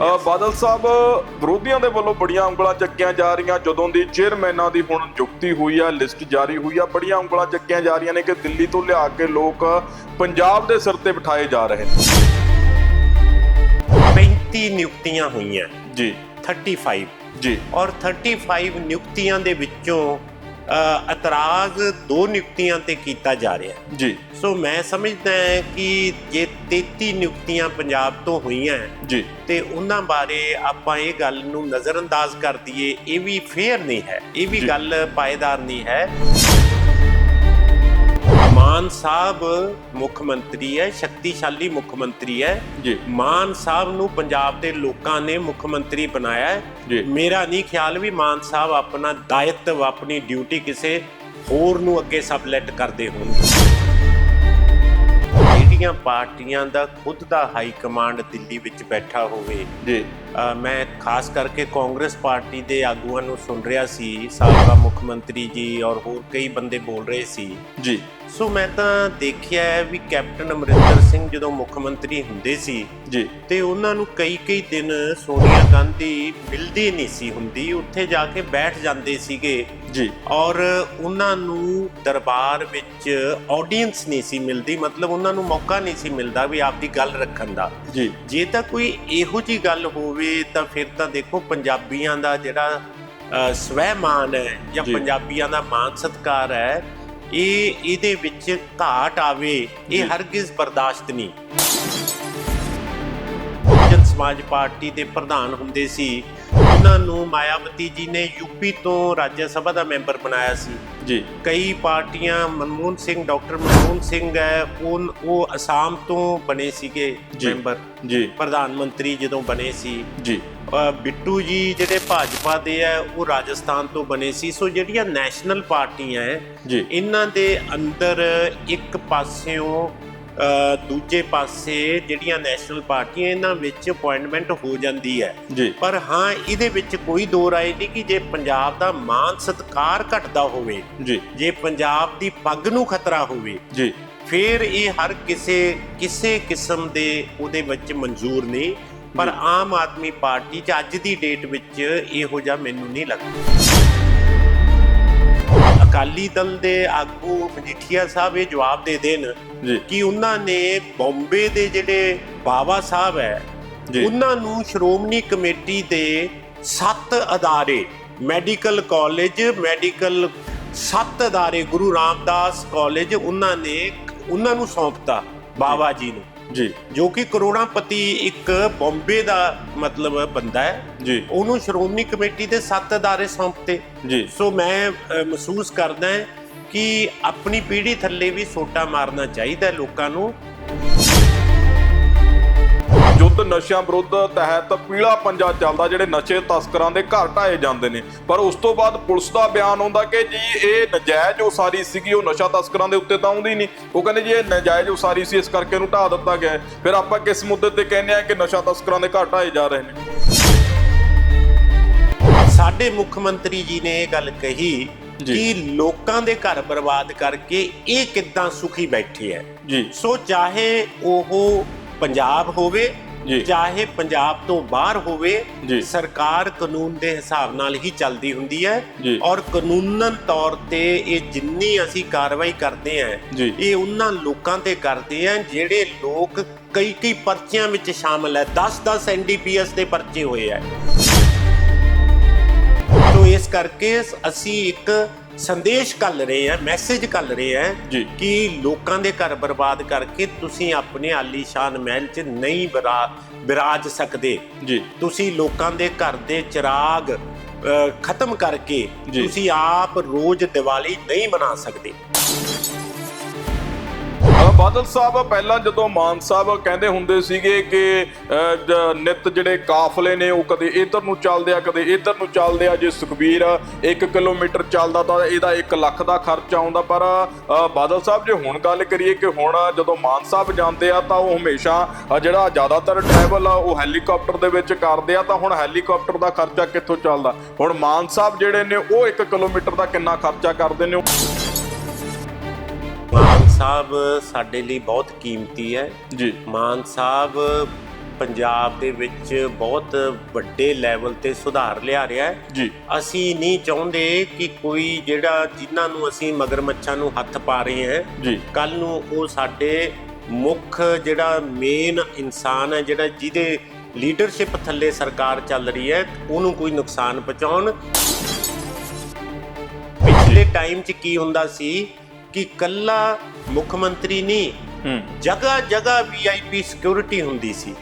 ਬਾਦਲ ਸਾਹਿਬ ਵਿਰੋਧੀਆਂ ਦੇ ਵੱਲੋਂ ਬੜੀਆਂ ਉਂਗਲਾਂ ਚੱਕੀਆਂ ਜਾ ਰਹੀਆਂ। ਜਦੋਂ ਦੀ ਚੇਅਰਮੈਨਾਂ ਦੀ ਹੁਣ ਨਿਯੁਕਤੀ ਹੋਈ ਆ ਲਿਸਟ ਜਾਰੀ ਹੋਈ ਆ ਬੜੀਆਂ ਉਂਗਲਾਂ ਚੱਕੀਆਂ ਜਾ ਰਹੀਆਂ ਨੇ ਕਿ ਦਿੱਲੀ ਤੋਂ ਲਿਆ ਕੇ ਲੋਕ ਪੰਜਾਬ ਦੇ ਸਿਰ ਤੇ ਬਿਠਾਏ ਜਾ ਰਹੇ ਨੇ। 35 ਨਿਯੁਕਤੀਆਂ ਹੋਈਆਂ। ਜੀ। 35 ਜੀ। ਔਰ 35 ਨਿਯੁਕਤੀਆਂ ਦੇ ਵਿੱਚੋਂ ਇਤਰਾਜ਼ ਦੋ ਨਿਯੁਕਤੀਆਂ ਤੇ ਕੀਤਾ ਜਾ ਰਿਹਾ ਹੈ। ਜੀ। ਸੋ ਮੈਂ ਸਮਝਦਾ ਹਾਂ ਕਿ ਜੇ 33 ਨਿਯੁਕਤੀਆਂ ਪੰਜਾਬ ਤੋਂ ਹੋਈਆਂ ਜੀ। ਤੇ ਉਹਨਾਂ ਬਾਰੇ ਆਪਾਂ ਇਹ ਗੱਲ ਨੂੰ ਨਜ਼ਰਅੰਦਾਜ਼ ਕਰ ਦਈਏ ਇਹ ਵੀ ਫੇਅਰ ਨਹੀਂ ਹੈ ਇਹ ਵੀ। ਗੱਲ ਪਾਇਦਾਰ ਨਹੀਂ ਹੈ। ਮਾਨ ਸਾਹਿਬ ਮੁੱਖ ਮੰਤਰੀ ਹੈ ਸ਼ਕਤੀਸ਼ਾਲੀ ਮੁੱਖ ਮੰਤਰੀ ਹੈ। ਜੀ। ਮਾਨ ਸਾਹਿਬ ਨੂੰ ਪੰਜਾਬ ਦੇ ਲੋਕਾਂ ਨੇ ਮੁੱਖ ਮੰਤਰੀ ਬਣਾਇਆ ਹੈ। ਮੇਰਾ ਨਹੀਂ ਖਿਆਲ ਵੀ ਮਾਨ ਸਾਹਿਬ ਆਪਣਾ ਦਾਇਤਵ ਆਪਣੀ ਡਿਊਟੀ ਕਿਸੇ ਹੋਰ ਨੂੰ ਅੱਗੇ ਸਬਲੈਟ ਕਰਦੇ ਹੋਣਗੇ ਜਿਹੜੀਆਂ ਪਾਰਟੀਆਂ ਦਾ ਖੁਦ ਦਾ ਹਾਈ ਕਮਾਂਡ ਦਿੱਲੀ ਵਿੱਚ ਬੈਠਾ ਹੋਵੇ। ਜੀ। ਮੈਂ ਖਾਸ ਕਰਕੇ ਕਾਂਗਰਸ ਪਾਰਟੀ ਦੇ ਆਗੂਆਂ ਨੂੰ ਸੁਣ ਰਿਹਾ ਸੀ ਸਾਬਕਾ ਮੁੱਖ ਮੰਤਰੀ ਜੀ ਔਰ ਹੋਰ ਕਈ ਬੰਦੇ ਬੋਲ ਰਹੇ ਸੀ। ਜੀ। ਸੋ ਮੈਂ ਤਾਂ ਦੇਖਿਆ ਹੈ ਵੀ ਕੈਪਟਨ ਅਮਰਿੰਦਰ ਸਿੰਘ ਜਦੋਂ ਮੁੱਖ ਮੰਤਰੀ ਹੁੰਦੇ ਸੀ ਜੀ। ਤੇ ਉਹਨਾਂ ਨੂੰ ਕਈ ਕਈ ਦਿਨ ਸੋਨੀਆ ਗਾਂਧੀ ਮਿਲਦੀ ਨਹੀਂ ਸੀ ਹੁੰਦੀ ਉੱਥੇ ਜਾ ਕੇ ਬੈਠ ਜਾਂਦੇ ਸੀਗੇ। ਜੀ। ਔਰ ਉਹਨਾਂ ਨੂੰ ਦਰਬਾਰ ਵਿੱਚ ਆਡੀਅנס ਨਹੀਂ ਸੀ ਮਿਲਦੀ ਮਤਲਬ ਉਹਨਾਂ ਨੂੰ ਮੌਕਾ ਨਹੀਂ ਸੀ ਮਿਲਦਾ ਵੀ ਆਪਦੀ ਗੱਲ ਰੱਖਣ ਦਾ। ਜੀ। ਜੇ ਤਾਂ ਕੋਈ ਇਹੋ ਜੀ ਗੱਲ ਹੋਵੇ ਤਾਂ ਫਿਰ ਤਾਂ ਦੇਖੋ ਪੰਜਾਬੀਆਂ ਦਾ ਜਿਹੜਾ ਸਵੈਮਾਨ ਹੈ ਜਾਂ। ਪੰਜਾਬੀਆਂ ਦਾ ਮਾਨ ਸਤਕਾਰ ਹੈ ਇਹ ਇਹਦੇ ਵਿੱਚ ਘਾਟ ਆਵੇ। ਇਹ ਹਰਗਿਜ਼ ਬਰਦਾਸ਼ਤ ਨਹੀਂ ਬਹੁਜਨ ਸਮਾਜ ਪਾਰਟੀ ਦੇ ਪ੍ਰਧਾਨ ਹੁੰਦੇ ਸੀ ਉਹਨਾਂ ਨੂੰ ਮਾਇਆਵਤੀ ਜੀ ਨੇ ਯੂਪੀ ਤੋਂ ਰਾਜ ਸਭਾ ਦਾ ਮੈਂਬਰ ਬਣਾਇਆ ਸੀ। ਜੀ। ਕਈ ਪਾਰਟੀਆਂ ਮਨਮੋਹਨ ਸਿੰਘ ਡਾਕਟਰ ਮਨਮੋਹਨ ਸਿੰਘ ਹੈ ਉਹ ਉਹ ਅਸਾਮ ਤੋਂ ਬਣੇ ਸੀਗੇ। ਮੈਂਬਰ। ਜੀ। ਪ੍ਰਧਾਨ ਮੰਤਰੀ ਜਦੋਂ ਬਣੇ ਸੀ। ਜੀ। ਬਿੱਟੂ ਜੀ ਜਿਹੜੇ ਭਾਜਪਾ ਦੇ ਆ ਉਹ ਰਾਜਸਥਾਨ ਤੋਂ ਬਣੇ ਸੀ। ਸੋ ਜਿਹੜੀਆਂ ਨੈਸ਼ਨਲ ਪਾਰਟੀਆਂ ਹੈ ਜੀ। ਇਹਨਾਂ ਦੇ ਅੰਦਰ ਇੱਕ ਪਾਸਿਓਂ ਦੂਜੇ ਪਾਸੇ ਜਿਹੜੀਆਂ ਨੈਸ਼ਨਲ ਪਾਰਟੀਆਂ ਇਹਨਾਂ ਵਿੱਚ ਅਪਾਇੰਟਮੈਂਟ ਹੋ ਜਾਂਦੀ ਹੈ। ਪਰ ਹਾਂ ਇਹਦੇ ਵਿੱਚ ਕੋਈ ਦੋ ਰਾਏ ਨਹੀਂ ਕਿ ਜੇ ਪੰਜਾਬ ਦਾ ਮਾਨ ਸਤਕਾਰ ਘਟਦਾ ਹੋਵੇ ਜੀ। ਪੰਜਾਬ ਦੀ ਪੱਗ ਨੂੰ ਖਤਰਾ ਹੋਵੇ ਜੀ। ਫਿਰ ਇਹ ਹਰ ਕਿਸੇ ਕਿਸੇ ਕਿਸਮ ਦੇ ਉਹਦੇ ਵਿੱਚ ਮਨਜ਼ੂਰ ਨਹੀਂ ਪਰ। ਆਮ ਆਦਮੀ ਪਾਰਟੀ 'ਚ ਅੱਜ ਦੀ ਡੇਟ ਵਿੱਚ ਇਹੋ ਜਿਹਾ ਮੈਨੂੰ ਨਹੀਂ ਲੱਗਦਾ। ਅਕਾਲੀ ਦਲ ਦੇ ਆਗੂ ਮਜੀਠੀਆ ਸਾਹਿਬ ਇਹ ਜਵਾਬ ਦੇ ਦੇਣ ਕਿ ਉਹਨਾਂ ਨੇ ਬੰਬੇ ਦੇ ਜਿਹੜੇ ਬਾਬਾ ਸਾਹਿਬ ਹੈ ਉਹਨਾਂ ਨੂੰ ਸ਼੍ਰੋਮਣੀ ਕਮੇਟੀ ਦੇ ਸੱਤ ਅਦਾਰੇ ਮੈਡੀਕਲ ਕਾਲਜ ਮੈਡੀਕਲ ਸੱਤ ਅਦਾਰੇ ਗੁਰੂ ਰਾਮਦਾਸ ਕਾਲਜ ਉਹਨਾਂ ਨੇ ਉਹਨਾਂ ਨੂੰ ਸੌਂਪਤਾ ਬਾਬਾ ਜੀ ਨੂੰ। ਜੀ। ਜੋ ਕਿ ਕਰੋੜਾਪਤੀ ਇੱਕ ਬੰਬੇ ਦਾ ਮਤਲਬ ਬੰਦਾ ਹੈ। ਜੀ। ਉਹਨੂੰ ਸ਼੍ਰੋਮਣੀ ਕਮੇਟੀ ਦੇ ਸੱਤ ਅਦਾਰੇ ਸੌਂਪਤੇ। ਜੀ। ਸੋ ਮੈਂ ਅ, ਮਹਿਸੂਸ ਕਰਦਾ ਹਾਂ ਕਿ ਆਪਣੀ ਪੀੜ੍ਹੀ ਥੱਲੇ ਵੀ ਸੋਟਾ ਮਾਰਨਾ ਚਾਹੀਦਾ ਹੈ ਲੋਕਾਂ ਨੂੰ। ਯੁੱਧ ਨਸ਼ਿਆਂ ਵਿਰੁੱਧ ਤਹਿਤ ਪੀਲਾ ਪੰਜਾ ਚੱਲਦਾ ਜਿਹੜੇ ਨਸ਼ੇ ਤਸਕਰਾਂ ਦੇ ਘਰ ਢਾਏ ਜਾਂਦੇ ਨੇ। ਪਰ ਉਸ ਤੋਂ ਬਾਅਦ ਪੁਲਿਸ ਦਾ ਬਿਆਨ ਆਉਂਦਾ ਕਿ ਜੀ ਇਹ ਨਜਾਇਜ਼ ਉਸਾਰੀ ਸੀਗੀ ਉਹ ਨਸ਼ਾ ਤਸਕਰਾਂ ਦੇ ਉੱਤੇ ਤਾਂ ਆਉਂਦੀ ਨਹੀਂ। ਉਹ ਕਹਿੰਦੇ ਜੀ ਇਹ ਨਜਾਇਜ਼ ਉਸਾਰੀ ਸੀ ਇਸ ਕਰਕੇ ਇਹਨੂੰ ਢਾ ਦਿੱਤਾ ਗਿਆ। ਫਿਰ ਆਪਾਂ ਕਿਸ ਮੁੱਦੇ ਤੇ ਕਹਿੰਦੇ ਆ ਕਿ ਨਸ਼ਾ ਤਸਕਰਾਂ ਦੇ ਘਰ ਢਾਏ ਜਾ ਰਹੇ ਨੇ? ਸਾਡੇ ਮੁੱਖ ਮੰਤਰੀ ਜੀ ਨੇ ਇਹ ਗੱਲ ਕਹੀ। ਕਿ ਲੋਕਾਂ ਦੇ ਘਰ ਬਰਬਾਦ ਕਰਕੇ ਇਹ ਕਿੱਦਾਂ ਸੁਖੀ ਬੈਠੇ ਹੈ। ਜੀ। ਸੋ ਚਾਹੇ ਉਹ ਪੰਜਾਬ ਹੋਵੇ ਜੀ। ਚਾਹੇ ਪੰਜਾਬ ਤੋਂ ਬਾਹਰ ਹੋਵੇ। ਸਰਕਾਰ ਕਾਨੂੰਨ ਦੇ ਹਿਸਾਬ ਨਾਲ ਹੀ ਚੱਲਦੀ ਹੁੰਦੀ ਹੈ। ਔਰ ਕਾਨੂੰਨਨ ਤੌਰ ਤੇ ਇਹ ਜਿੰਨੀ ਅਸੀਂ ਕਾਰਵਾਈ ਕਰਦੇ ਜੀ। ਇਹ ਉਹਨਾਂ ਲੋਕਾਂ ਤੇ ਕਰਦੇ ਹਾਂ ਜਿਹੜੇ ਲੋਕ ਕਈ ਕਈ ਪਰਚਿਆਂ ਵਿੱਚ ਸ਼ਾਮਲ ਹੈ 10-10 ਐਨਡੀਪੀਐਸ ਦੇ ਪਰਚੇ ਹੋਏ ਤੋ ਇਸ ਕਰਕੇ ਅਸੀਂ ਇੱਕ ਸੰਦੇਸ਼ ਕੱਲ ਰਹੇ ਹਾਂ ਮੈਸੇਜ ਕੱਲ ਰਹੇ ਜੀ। ਕਿ ਲੋਕਾਂ ਦੇ ਘਰ ਬਰਬਾਦ ਕਰਕੇ ਤੁਸੀਂ ਆਪਣੇ ਆਲੀਸ਼ਾਨ ਮਹਿਲ 'ਚ ਨਹੀਂ ਬਰਾ- ਬਿਰਾਜ ਸਕਦੇ ਜੀ ਤੁਸੀਂ ਲੋਕਾਂ ਦੇ ਘਰ ਦੇ ਚਿਰਾਗ ਖਤਮ ਕਰਕੇ। ਤੁਸੀਂ ਆਪ ਰੋਜ਼ ਦੀਵਾਲੀ ਨਹੀਂ ਮਨਾ ਸਕਦੇ ਬਾਦਲ ਸਾਹਿਬ ਪਹਿਲਾਂ ਜਦੋਂ ਮਾਨ ਸਾਹਿਬ ਕਹਿੰਦੇ ਹੁੰਦੇ ਸੀਗੇ ਕਿ ਅ, ਨਿੱਤ ਜਿਹੜੇ ਕਾਫਲੇ ਨੇ ਉਹ ਕਦੇ ਇਧਰ ਨੂੰ ਚੱਲਦੇ ਆ ਕਦੇ ਇਧਰ ਨੂੰ ਚੱਲਦੇ ਆ। ਜੇ ਸੁਖਬੀਰ 1 ਕਿਲੋਮੀਟਰ ਚੱਲਦਾ ਤਾਂ ਇਹਦਾ 1 ਲੱਖ ਦਾ ਖਰਚ ਆਉਂਦਾ। ਪਰ ਬਾਦਲ ਸਾਹਿਬ ਜੇ ਹੁਣ ਗੱਲ ਕਰੀਏ ਕਿ ਹੁਣ ਜਦੋਂ ਮਾਨ ਸਾਹਿਬ ਜਾਂਦੇ ਆ ਤਾਂ ਉਹ ਹਮੇਸ਼ਾ ਜਿਹੜਾ ਜ਼ਿਆਦਾਤਰ ਟਰੈਵਲ ਆ ਉਹ ਹੈਲੀਕਾਪਟਰ ਦੇ ਵਿੱਚ ਕਰਦੇ ਆ। ਤਾਂ ਹੁਣ ਹੈਲੀਕਾਪਟਰ ਦਾ ਖਰਚਾ ਕਿੱਥੋਂ ਚੱਲਦਾ? ਹੁਣ ਮਾਨ ਸਾਹਿਬ ਜਿਹੜੇ ਨੇ ਉਹ 1 ਕਿਲੋਮੀਟਰ ਦਾ ਕਿੰਨਾ ਖਰਚਾ ਕਰਦੇ ਨੇ? ਮਾਨ ਸਾਹਿਬ ਸਾਡੇ ਲਈ ਬਹੁਤ ਕੀਮਤੀ ਹੈ। ਜੀ। ਮਾਨ ਸਾਹਿਬ ਪੰਜਾਬ ਦੇ ਵਿੱਚ ਬਹੁਤ ਵੱਡੇ ਲੈਵਲ ਤੇ ਸੁਧਾਰ ਲਿਆ ਰਿਹਾ ਹੈ। ਜੀ। ਅਸੀਂ ਨਹੀਂ ਚਾਹੁੰਦੇ ਕਿ ਕੋਈ ਜਿਹੜਾ ਜਿਨ੍ਹਾਂ ਨੂੰ ਅਸੀਂ ਮਗਰਮੱਛਾਂ ਨੂੰ ਹੱਥ ਪਾ ਰਹੇ ਹਾਂ ਜੀ। ਕੱਲ ਨੂੰ ਉਹ ਸਾਡੇ ਮੁੱਖ ਜਿਹੜਾ ਮੇਨ ਇਨਸਾਨ ਹੈ ਜਿਹੜਾ ਜਿਹਦੇ ਲੀਡਰਸ਼ਿਪ ਥੱਲੇ ਸਰਕਾਰ ਚੱਲ ਰਹੀ ਹੈ ਉਹਨੂੰ ਕੋਈ ਨੁਕਸਾਨ ਪਹੁੰਚਾਉਣ। ਪਿਛਲੇ ਟਾਈਮ 'ਚ ਕੀ ਹੁੰਦਾ ਸੀ ਕਿ ਕੱਲਾ ਮੁੱਖ ਮੰਤਰੀ ਨਹੀਂ ਜਗ੍ਹਾ ਜਗ੍ਹਾ ਵੀਆਈਪੀ ਸਿਕਿਉਰਿਟੀ ਹੁੰਦੀ ਸੀ।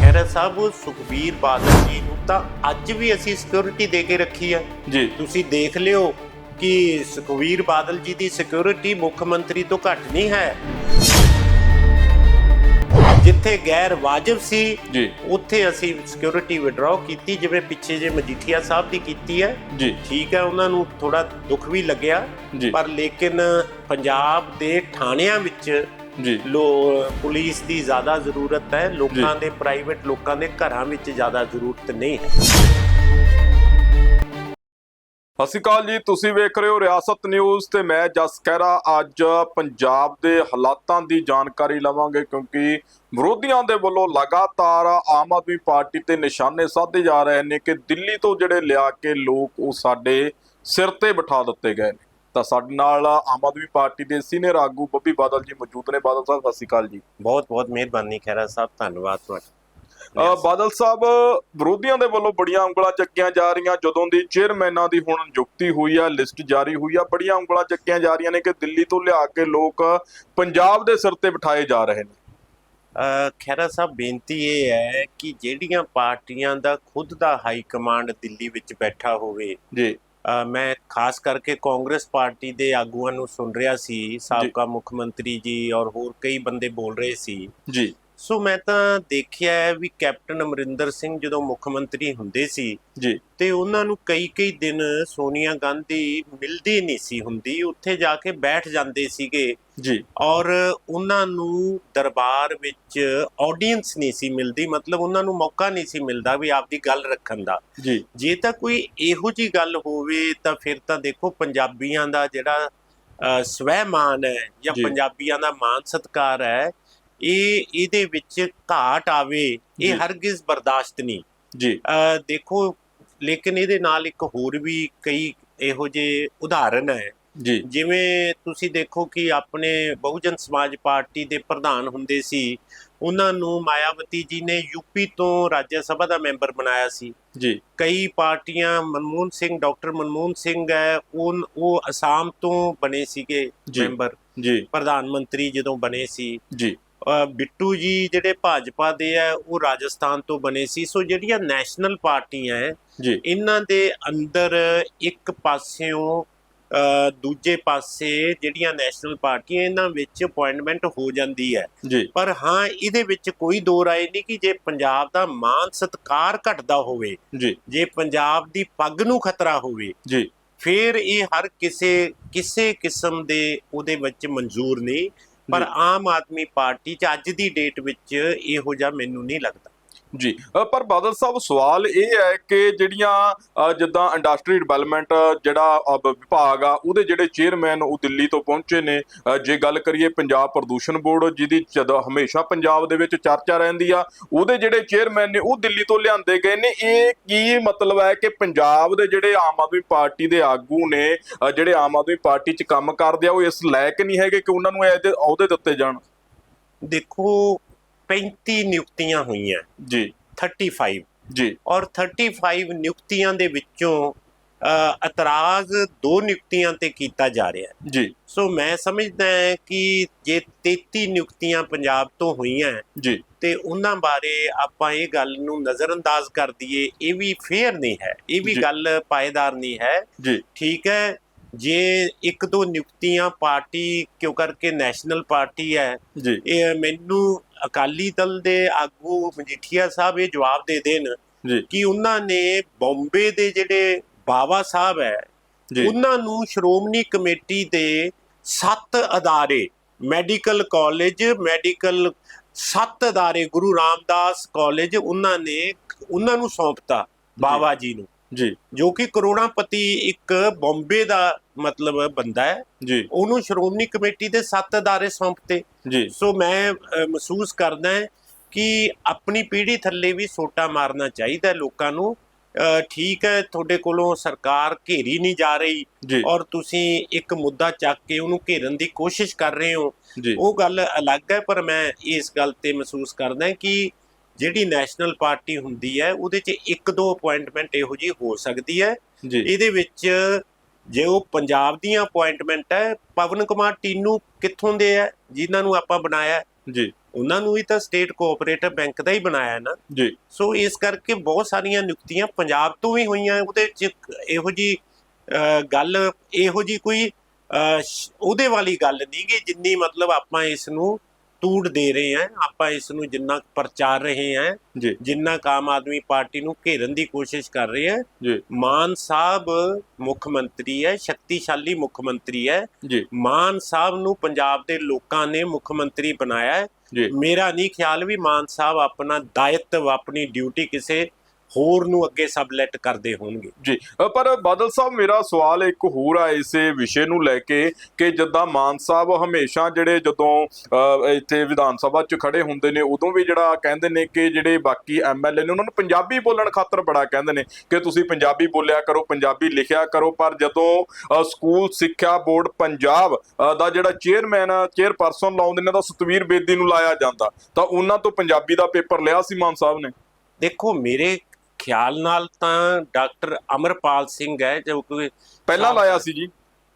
ਖੈਰ ਸਾਹਿਬ ਸੁਖਬੀਰ ਬਾਦਲ ਜੀ ਨੂੰ ਤਾਂ ਅੱਜ ਵੀ ਅਸੀਂ ਸਿਕਿਉਰਿਟੀ ਦੇ ਕੇ ਰੱਖੀ ਹੈ ਜੀ। ਤੁਸੀਂ ਦੇਖ ਲਿਓ ਕਿ ਸੁਖਬੀਰ ਬਾਦਲ ਜੀ ਦੀ ਸਿਕਿਉਰਿਟੀ ਮੁੱਖ ਮੰਤਰੀ ਤੋਂ ਘੱਟ ਨਹੀਂ ਹੈ। ਜਿੱਥੇ ਗੈਰ ਵਾਜਬ ਸੀ ਜੀ। ਉੱਥੇ ਅਸੀਂ ਸਿਕਿਉਰਿਟੀ ਵਿਡਰਾਅ ਕੀਤੀ ਜਿਵੇਂ ਪਿੱਛੇ ਜੇ ਮਜੀਠੀਆ ਸਾਹਿਬ ਦੀ ਕੀਤੀ ਹੈ। ਜੀ। ਠੀਕ ਹੈ ਉਹਨਾਂ ਨੂੰ ਥੋੜਾ ਦੁੱਖ ਵੀ ਲੱਗਿਆ ਪਰ ਲੇਕਿਨ ਪੰਜਾਬ ਦੇ ਥਾਣਿਆਂ ਵਿੱਚ ਜੀ। ਲੋ ਪੁਲਿਸ ਦੀ ਜ਼ਿਆਦਾ ਜ਼ਰੂਰਤ ਹੈ। ਲੋਕਾਂ ਦੇ ਪ੍ਰਾਈਵੇਟ ਲੋਕਾਂ ਦੇ ਘਰਾਂ ਵਿੱਚ ਜ਼ਿਆਦਾ ਜ਼ਰੂਰਤ ਨਹੀਂ ਹੈ। ਸਤਿ ਸ਼੍ਰੀ ਅਕਾਲ ਜੀ, ਤੁਸੀਂ ਵੇਖ ਰਹੇ ਹੋ ਰਿਆਸਤ ਨਿਊਜ਼ ਤੇ ਮੈਂ ਜਸ ਖਹਿਰਾ। ਅੱਜ ਪੰਜਾਬ ਦੇ ਹਾਲਾਤਾਂ ਦੀ ਜਾਣਕਾਰੀ ਲਵਾਂਗੇ ਕਿਉਂਕਿ ਵਿਰੋਧੀਆਂ ਦੇ ਵੱਲੋਂ ਲਗਾਤਾਰ ਆਮ ਆਦਮੀ ਪਾਰਟੀ ਤੇ ਨਿਸ਼ਾਨੇ ਸਾਧੇ ਜਾ ਰਹੇ ਨੇ ਕਿ ਦਿੱਲੀ ਤੋਂ ਜਿਹੜੇ ਲਿਆ ਕੇ ਲੋਕ ਉਹ ਸਾਡੇ ਸਿਰ ਤੇ ਬਿਠਾ ਦਿੱਤੇ ਗਏ ਨੇ। ਤਾਂ ਸਾਡੇ ਨਾਲ ਆਮ ਆਦਮੀ ਪਾਰਟੀ ਦੇ ਸੀਨੀਅਰ ਆਗੂ ਬੱਬੀ ਬਾਦਲ ਜੀ ਮੌਜੂਦ ਨੇ। ਬਾਦਲ ਸਾਹਿਬ, ਸਤਿ ਸ਼੍ਰੀ ਅਕਾਲ ਜੀ। ਬਹੁਤ ਬਹੁਤ ਮਿਹਰਬਾਨੀ ਖੈਰਾ ਸਾਹਿਬ, ਧੰਨਵਾਦ ਤੁਹਾਡਾ। ਬਾਦਲ ਸਾਹਿਬ ਵਿਰੋਧੀਆਂ ਦੇ ਵੱਲੋਂ ਬੜੀਆਂ ਉਂਗਲਾਂ ਚੱਕੀਆਂ ਜਾ ਰਹੀਆਂ। ਜਦੋਂ ਦੀ ਚੇਅਰਮੈਨਾਂ ਦੀ ਹੁਣ ਨਿਯੁਕਤੀ ਹੋਈ ਆ ਲਿਸਟ ਜਾਰੀ ਹੋਈ ਆ ਬੜੀਆਂ ਉਂਗਲਾਂ ਚੱਕੀਆਂ ਜਾ ਰਹੀਆਂ ਨੇ ਕਿ ਦਿੱਲੀ ਤੋਂ ਲਿਆ ਕੇ ਲੋਕ ਪੰਜਾਬ ਦੇ ਸਿਰ ਤੇ ਬਿਠਾਏ ਜਾ ਰਹੇ ਨੇ। ਅ, ਖਹਿਰਾ ਸਾਹਿਬ ਬੇਨਤੀ ਇਹ ਹੈ ਕਿ ਜਿਹੜੀਆਂ ਪਾਰਟੀਆਂ ਦਾ ਖੁਦ ਦਾ ਹਾਈ ਕਮਾਂਡ ਦਿੱਲੀ ਵਿੱਚ ਬੈਠਾ ਹੋਵੇ ਜੀ। ਮੈਂ ਖਾਸ ਕਰਕੇ ਕਾਂਗਰਸ ਪਾਰਟੀ ਦੇ ਆਗੂਆਂ ਨੂੰ ਸੁਣ ਰਿਹਾ ਸੀ ਸਾਬਕਾ ਮੁੱਖ ਮੰਤਰੀ ਜੀ ਔਰ ਹੋਰ ਕਈ ਬੰਦੇ ਬੋਲ ਰਹੇ ਸੀ। ਜੀ। ਸੋ ਮੈਂ ਤਾਂ ਦੇਖਿਆ ਹੈ ਵੀ ਕੈਪਟਨ ਅਮਰਿੰਦਰ ਸਿੰਘ ਜਦੋਂ ਮੁੱਖ ਮੰਤਰੀ ਹੁੰਦੇ ਸੀ ਜੀ। ਤੇ ਉਹਨਾਂ ਨੂੰ ਕਈ ਕਈ ਦਿਨ ਸੋਨੀਆ ਗਾਂਧੀ ਮਿਲਦੀ ਨਹੀਂ ਸੀ ਹੁੰਦੀ ਉੱਥੇ ਜਾ ਕੇ ਬੈਠ ਜਾਂਦੇ ਸੀਗੇ। ਜੀ। ਔਰ ਉਹਨਾਂ ਨੂੰ ਦਰਬਾਰ ਵਿੱਚ ਆਡੀਅנס ਨਹੀਂ ਸੀ ਮਿਲਦੀ ਮਤਲਬ ਉਹਨਾਂ ਨੂੰ ਮੌਕਾ ਨਹੀਂ ਸੀ ਮਿਲਦਾ ਵੀ ਆਪਦੀ ਗੱਲ ਰੱਖਣ ਦਾ। ਜੀ। ਜੇ ਤਾਂ ਕੋਈ ਇਹੋ ਜੀ ਗੱਲ ਹੋਵੇ ਤਾਂ ਫਿਰ ਤਾਂ ਦੇਖੋ ਪੰਜਾਬੀਆਂ ਦਾ ਜਿਹੜਾ ਸਵੈਮਾਨ ਹੈ ਜੀ। ਪੰਜਾਬੀਆਂ ਦਾ ਮਾਨ ਸਤਕਾਰ ਹੈ ਇਹ ਇਹਦੇ ਵਿੱਚ ਘਾਟ ਆਵੇ। ਇਹ ਹਰਗਿਜ਼ ਬਰਦਾਸ਼ਤ ਨਹੀਂ। ਜੀ। ਦੇਖੋ ਲੇਕਿਨ ਇਹਦੇ ਨਾਲ ਇੱਕ ਹੋਰ ਵੀ ਕਈ ਇਹੋ ਜਿਹੇ ਉਦਾਹਰਨ ਹੈ। ਜੀ। ਜਿਵੇਂ ਤੁਸੀਂ ਦੇਖੋ ਕਿ ਆਪਣੇ ਬਹੁਜਨ ਸਮਾਜ ਪਾਰਟੀ ਦੇ ਪ੍ਰਧਾਨ ਹੁੰਦੇ ਸੀ ਉਹਨਾਂ ਨੂੰ ਮਾਇਆਵਤੀ ਜੀ ਨੇ ਯੂਪੀ ਤੋਂ ਰਾਜ ਸਭਾ ਦਾ ਮੈਂਬਰ ਬਣਾਇਆ ਸੀ। ਜੀ। ਕਈ ਪਾਰਟੀਆਂ ਮਨਮੋਹਨ ਸਿੰਘ ਡਾਕਟਰ ਮਨਮੋਹਨ ਸਿੰਘ ਹੈ ਉਹ ਉਹ ਅਸਾਮ ਤੋਂ ਬਣੇ ਸੀਗੇ। ਮੈਂਬਰ। ਜੀ। ਪ੍ਰਧਾਨ ਮੰਤਰੀ ਜਦੋਂ ਬਣੇ ਸੀ। ਜੀ। ਬਿੱਟੂ ਜੀ ਜਿਹੜੇ ਭਾਜਪਾ ਦੇ ਆ ਉਹ ਰਾਜਸਥਾਨ ਤੋਂ ਬਣੇ ਸੀ। ਸੋ ਜਿਹੜੀਆਂ ਨੈਸ਼ਨਲ ਪਾਰਟੀਆਂ ਹੈ ਇਹਨਾਂ ਦੇ ਅੰਦਰ ਇੱਕ ਪਾਸਿਓਂ ਦੂਜੇ ਪਾਸੇ ਜਿਹੜੀਆਂ ਨੈਸ਼ਨਲ ਪਾਰਟੀਆਂ ਇਹਨਾਂ ਵਿੱਚ ਅਪਾਇੰਟਮੈਂਟ ਹੋ ਜਾਂਦੀ ਹੈ ਪਰ ਹਾਂ ਇਹਦੇ ਵਿੱਚ ਕੋਈ ਦੋ ਰਾਏ ਨਹੀਂ ਕਿ ਜੇ ਪੰਜਾਬ ਦਾ ਮਾਨ ਸਤਕਾਰ ਘਟਦਾ ਹੋਵੇ ਜੀ। ਪੰਜਾਬ ਦੀ ਪੱਗ ਨੂੰ ਖਤਰਾ ਹੋਵੇ ਫਿਰ ਇਹ ਹਰ ਕਿਸੇ ਕਿਸੇ ਕਿਸਮ ਦੇ ਉਹਦੇ ਵਿੱਚ ਮਨਜ਼ੂਰ ਨਹੀਂ। ਪਰ ਆਮ ਆਦਮੀ ਪਾਰਟੀ ਚ ਅੱਜ ਦੀ ਡੇਟ ਵਿੱਚ ਇਹੋ ਜਿਹਾ ਮੈਨੂੰ ਨਹੀਂ ਲੱਗਦਾ। ਜੀ ਪਰ ਬਾਦਲ ਸਾਹਿਬ, ਸਵਾਲ ਇਹ ਹੈ ਕਿ ਜਿਹੜੀਆਂ ਜਿੱਦਾਂ ਇੰਡਸਟਰੀ ਡਿਵੈਲਪਮੈਂਟ, ਜਿਹੜਾ ਵਿਭਾਗ ਆ, ਉਹਦੇ ਜਿਹੜੇ ਚੇਅਰਮੈਨ ਉਹ ਦਿੱਲੀ ਤੋਂ ਪਹੁੰਚੇ ਨੇ। ਜੇ ਗੱਲ ਕਰੀਏ ਪੰਜਾਬ ਪ੍ਰਦੂਸ਼ਣ ਬੋਰਡ, ਜਿਹਦੀ ਜਦੋਂ ਹਮੇਸ਼ਾ ਪੰਜਾਬ ਦੇ ਵਿੱਚ ਚਰਚਾ ਰਹਿੰਦੀ ਆ, ਉਹਦੇ ਜਿਹੜੇ ਚੇਅਰਮੈਨ ਨੇ, ਉਹ ਦਿੱਲੀ ਤੋਂ ਲਿਆਂਦੇ ਗਏ ਨੇ। ਇਹ ਕੀ ਮਤਲਬ ਹੈ ਕਿ ਪੰਜਾਬ ਦੇ ਜਿਹੜੇ ਆਮ ਆਦਮੀ ਪਾਰਟੀ ਦੇ ਆਗੂ ਨੇ ਜਿਹੜੇ ਆਮ ਆਦਮੀ ਪਾਰਟੀ 'ਚ ਕੰਮ ਕਰਦੇ ਆ, ਉਹ ਇਸ ਲਾਇਕ ਨਹੀਂ ਹੈਗੇ ਕਿ ਉਹਨਾਂ ਨੂੰ ਇਹਦੇ ਅਹੁਦੇ ਦਿੱਤੇ ਜਾਣ? ਦੇਖੋ 35 ਨਿਯੁਕਤੀਆਂ ਹੋਈਆਂ। ਜੀ। 35 ਜੀ। ਔਰ 35 ਨਿਯੁਕਤੀਆਂ ਦੇ ਵਿੱਚੋਂ ਅ, ਇਤਰਾਜ਼ ਦੋ ਨਿਯੁਕਤੀਆਂ ਤੇ ਕੀਤਾ ਜਾ ਰਿਹਾ ਹੈ। ਜੀ। ਸੋ ਮੈਂ ਸਮਝਦਾ ਹਾਂ ਕਿ ਜੇ 33 ਨਿਯੁਕਤੀਆਂ ਪੰਜਾਬ ਤੋਂ ਹੋਈਆਂ ਜੀ। ਤੇ ਉਹਨਾਂ ਬਾਰੇ ਆਪਾਂ ਇਹ ਗੱਲ ਨੂੰ ਨਜ਼ਰਅੰਦਾਜ਼ ਕਰ ਦਈਏ ਇਹ ਵੀ ਫੇਅਰ ਨਹੀਂ ਹੈ। ਇਹ ਵੀ। ਗੱਲ ਪਾਏਦਾਰ ਨਹੀਂ ਹੈ। ਜੀ। ਠੀਕ ਹੈ ਜੇ ਇੱਕ ਦੋ ਨਿਯੁਕਤੀਆਂ ਪਾਰਟੀ ਕਿਉਂ ਕਰਕੇ ਨੈਸ਼ਨਲ ਪਾਰਟੀ ਹੈ ਇਹ ਮੈਨੂੰ ਅਕਾਲੀ ਦਲ ਦੇ ਆਗੂ ਮਜੀਠੀਆ ਸਾਹਿਬ ਇਹ ਜਵਾਬ ਦੇ ਦੇਣ ਕਿ ਉਹਨਾਂ ਨੇ ਬੰਬੇ ਦੇ ਜਿਹੜੇ ਬਾਵਾ ਸਾਹਿਬ ਹੈ ਉਹਨਾਂ ਨੂੰ ਸ਼੍ਰੋਮਣੀ ਕਮੇਟੀ ਦੇ ਸੱਤ ਅਦਾਰੇ ਮੈਡੀਕਲ ਕਾਲਜ ਮੈਡੀਕਲ ਸੱਤ ਅਦਾਰੇ ਗੁਰੂ ਰਾਮਦਾਸ ਕਾਲਜ ਉਹਨਾਂ ਨੇ ਉਹਨਾਂ ਨੂੰ ਸੌਂਪਤਾ ਬਾਵਾ ਜੀ ਨੂੰ। ਜੀ। ਜੋ ਕਿ ਕਰੋੜਾਪਤੀ ਇੱਕ ਬੰਬੇ ਦਾ ਮਤਲਬ ਬੰਦਾ ਹੈ। ਜੀ। ਉਹਨੂੰ ਸ਼੍ਰੋਮਣੀ ਕਮੇਟੀ ਦੇ ਸੱਤ ਅਦਾਰੇ ਸੌਂਪਤੇ ਜੀ। ਸੋ ਮੈਂ ਮਹਿਸੂਸ ਕਰਦਾ ਹਾਂ ਕਿ ਆਪਣੀ ਪੀੜ੍ਹੀ ਥੱਲੇ ਵੀ ਸੋਟਾ ਮਾਰਨਾ ਚਾਹੀਦਾ ਲੋਕਾਂ ਨੂੰ। ਠੀਕ ਹੈ ਤੁਹਾਡੇ ਕੋਲੋਂ ਸਰਕਾਰ ਘੇਰੀ ਨਹੀਂ ਜਾ ਰਹੀ ਔਰ ਤੁਸੀਂ ਇੱਕ ਮੁੱਦਾ ਚੱਕ ਕੇ ਉਹਨੂੰ ਘੇਰਨ ਦੀ ਕੋਸ਼ਿਸ਼ ਕਰ ਰਹੇ ਹੋ। ਉਹ ਗੱਲ ਅਲੱਗ ਹੈ ਪਰ ਮੈਂ ਇਸ ਗੱਲ ਤੇ ਮਹਿਸੂਸ ਕਰਦਾ ਕਿ ਜਿਹੜੀ ਨੈਸ਼ਨਲ ਪਾਰਟੀ ਹੁੰਦੀ ਹੈ ਉਹਦੇ 'ਚ ਇੱਕ ਦੋ ਅਪਾਇੰਟਮੈਂਟ ਇਹੋ ਜਿਹੀ ਹੋ ਸਕਦੀ ਹੈ। ਜੀ। ਇਹਦੇ ਵਿੱਚ ਜੇ ਉਹ ਪੰਜਾਬ ਦੀਆਂ ਅਪਾਇੰਟਮੈਂਟ ਹੈ ਪਵਨ ਕੁਮਾਰ ਟੀਨੂ ਕਿੱਥੋਂ ਦੇ ਹੈ ਜਿਨ੍ਹਾਂ ਨੂੰ ਆਪਾਂ ਬਣਾਇਆ? ਜੀ। ਉਹਨਾਂ ਨੂੰ ਵੀ ਤਾਂ ਸਟੇਟ ਕੋਆਪਰੇਟਿਵ ਬੈਂਕ ਦਾ ਹੀ ਬਣਾਇਆ ਨਾ। ਜੀ। ਸੋ ਇਸ ਕਰਕੇ ਬਹੁਤ ਸਾਰੀਆਂ ਨਿਯੁਕਤੀਆਂ ਪੰਜਾਬ ਤੋਂ ਵੀ ਹੋਈਆਂ ਉਹਦੇ ਚ ਇਹੋ ਜੀ ਗੱਲ ਇਹੋ ਜੀ ਕੋਈ ਉਹਦੇ ਵਾਲੀ ਗੱਲ ਨਹੀਂ ਕਿ ਜਿੰਨੀ ਮਤਲਬ ਆਪਾਂ ਇਸ ਨੂੰ ਤੂੜ ਦੇ ਰਹੇ ਹਾਂ ਆਪਾਂ ਇਸ ਨੂੰ ਜਿੰਨਾ ਪ੍ਰਚਾਰ ਰਹੇ ਜੀ। ਜਿੰਨਾ ਕੁ ਆਮ ਆਦਮੀ ਪਾਰਟੀ ਨੂੰ ਘੇਰਨ ਦੀ ਕੋਸ਼ਿਸ਼ ਕਰ ਰਹੇ ਜੀ। ਮਾਨ ਸਾਹਿਬ ਮੁੱਖ ਮੰਤਰੀ ਹੈ ਸ਼ਕਤੀਸ਼ਾਲੀ ਮੁੱਖ ਮੰਤਰੀ ਹੈ। ਜੀ। ਮਾਨ ਸਾਹਿਬ ਨੂੰ ਪੰਜਾਬ ਦੇ ਲੋਕਾਂ ਨੇ ਮੁੱਖ ਮੰਤਰੀ ਬਣਾਇਆ ਹੈ। ਮੇਰਾ ਨਹੀਂ ਖਿਆਲ ਵੀ ਮਾਨ ਸਾਹਿਬ ਆਪਣਾ ਦਾਇਤਵ ਆਪਣੀ ਡਿਊਟੀ ਕਿਸੇ ਹੋਰ ਨੂੰ ਅੱਗੇ ਸਬਲੈਟ ਕਰਦੇ ਹੋਣਗੇ। ਜੀ ਪਰ ਬਾਦਲ ਸਾਹਿਬ ਮੇਰਾ ਸਵਾਲ ਇੱਕ ਹੋਰ ਆ ਇਸੇ ਵਿਸ਼ੇ ਨੂੰ ਲੈ ਕੇ ਕਿ ਜਿੱਦਾਂ ਮਾਨ ਸਾਹਿਬ ਹਮੇਸ਼ਾ ਜਿਹੜੇ ਜਦੋਂ ਇੱਥੇ ਵਿਧਾਨ ਸਭਾ 'ਚ ਖੜੇ ਹੁੰਦੇ ਨੇ ਉਦੋਂ ਵੀ ਜਿਹੜਾ ਕਹਿੰਦੇ ਨੇ ਕਿ ਜਿਹੜੇ ਬਾਕੀ ਐਮਐਲਏ ਨੇ ਉਹਨਾਂ ਨੂੰ ਪੰਜਾਬੀ ਬੋਲਣ ਖਾਤਰ ਬੜਾ ਕਹਿੰਦੇ ਨੇ ਕਿ ਤੁਸੀਂ ਪੰਜਾਬੀ ਬੋਲਿਆ ਕਰੋ ਪੰਜਾਬੀ ਲਿਖਿਆ ਕਰੋ ਪਰ ਜਦੋਂ ਸਕੂਲ ਸਿੱਖਿਆ ਬੋਰਡ ਪੰਜਾਬ ਦਾ ਜਿਹੜਾ ਚੇਅਰਮੈਨ ਚੇਅਰਪਰਸਨ ਲਾਉਂਦੇ ਨੇ ਤਾਂ ਸਤਵੀਰ ਬੇਦੀ ਨੂੰ ਲਾਇਆ ਜਾਂਦਾ। ਤਾਂ ਉਹਨਾਂ ਤੋਂ ਪੰਜਾਬੀ ਦਾ ਪੇਪਰ ਲਿਆ ਸੀ ਮਾਨ ਸਾਹਿਬ ਨੇ? ਦੇਖੋ ਮੇਰੇ ਖਿਆਲ ਨਾਲ ਤਾਂ ਡਾਕਟਰ ਅਮਰਪਾਲ ਸਿੰਘ ਹੈ ਜੋ ਕਿ ਪਹਿਲਾਂ ਲਾਇਆ ਸੀ ਜੀ।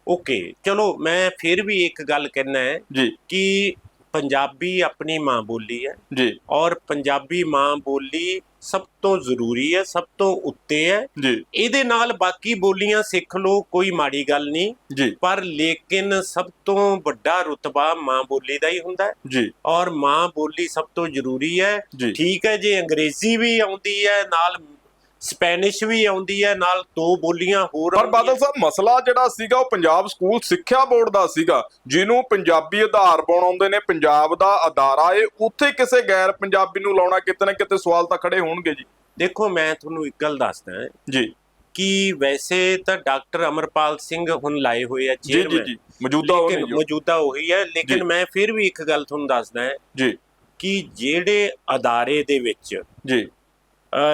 ਓਕੇ ਚਲੋ ਮੈਂ ਫਿਰ ਵੀ ਇੱਕ ਗੱਲ ਕਹਿਣਾ ਹੈ ਜੀ। ਕਿ ਪੰਜਾਬੀ ਆਪਣੀ ਮਾਂ ਬੋਲੀ ਹੈ ਜੀ। ਔਰ ਪੰਜਾਬੀ ਮਾਂ ਬੋਲੀ ਸਭ ਤੋਂ ਜ਼ਰੂਰੀ ਹੈ ਸਭ ਤੋਂ ਉੱਤੇ ਹੈ। ਜੀ। ਇਹਦੇ ਨਾਲ ਬਾਕੀ ਬੋਲੀਆਂ ਸਿੱਖ ਲਓ ਕੋਈ ਮਾੜੀ ਗੱਲ ਨਹੀਂ। ਜੀ। ਪਰ ਲੇਕਿਨ ਸਭ ਤੋਂ ਵੱਡਾ ਰੁਤਬਾ ਮਾਂ ਬੋਲੀ ਦਾ ਹੀ ਹੁੰਦਾ ਹੈ। ਜੀ। ਔਰ ਮਾਂ ਬੋਲੀ ਸਭ ਤੋਂ ਜ਼ਰੂਰੀ ਹੈ। ਜੀ। ਠੀਕ ਹੈ ਜੇ ਅੰਗਰੇਜ਼ੀ ਵੀ ਆਉਂਦੀ ਹੈ ਨਾਲ ਸਪੈਨਿਸ਼ ਵੀ ਆਉਂਦੀ ਹੈ ਨਾਲ ਦੋ ਬੋਲੀਆਂ ਹੋਰ ਪਰ। ਬਾਦਲ ਸਾਹਿਬ ਮਸਲਾ ਜਿਹੜਾ ਸੀਗਾ ਉਹ ਪੰਜਾਬ ਸਕੂਲ ਸਿੱਖਿਆ ਬੋਰਡ ਦਾ ਸੀਗਾ ਜਿਹਨੂੰ ਪੰਜਾਬੀ ਆਧਾਰ ਬਣਾਉਂਦੇ ਨੇ ਪੰਜਾਬ ਦਾ ਅਦਾਰਾ ਏ। ਉੱਥੇ ਕਿਸੇ ਗੈਰ ਪੰਜਾਬੀ ਨੂੰ ਲਾਉਣਾ ਕਿਤੇ ਨਾ ਕਿਤੇ ਸਵਾਲ ਤਾਂ ਖੜੇ ਹੋਣਗੇ ਜੀ। ਦੇਖੋ ਮੈਂ ਤੁਹਾਨੂੰ ਇੱਕ ਗੱਲ ਦੱਸਦਾ ਜੀ। ਕਿ ਵੈਸੇ ਤਾਂ ਡਾਕਟਰ ਅਮਰਪਾਲ ਸਿੰਘ ਹੁਣ ਲਾਏ ਹੋਏ ਆ ਜੀ ਜੀ ਜੀ। ਮੌਜੂਦਾ ਉਹ। ਮੌਜੂਦਾ ਉਹੀ ਹੈ। ਲੇਕਿਨ ਮੈਂ ਫਿਰ ਵੀ ਇੱਕ ਗੱਲ ਤੁਹਾਨੂੰ ਦੱਸਦਾ ਜੀ। ਕਿ ਜਿਹੜੇ ਅਦਾਰੇ ਦੇ ਵਿੱਚ ਜੀ।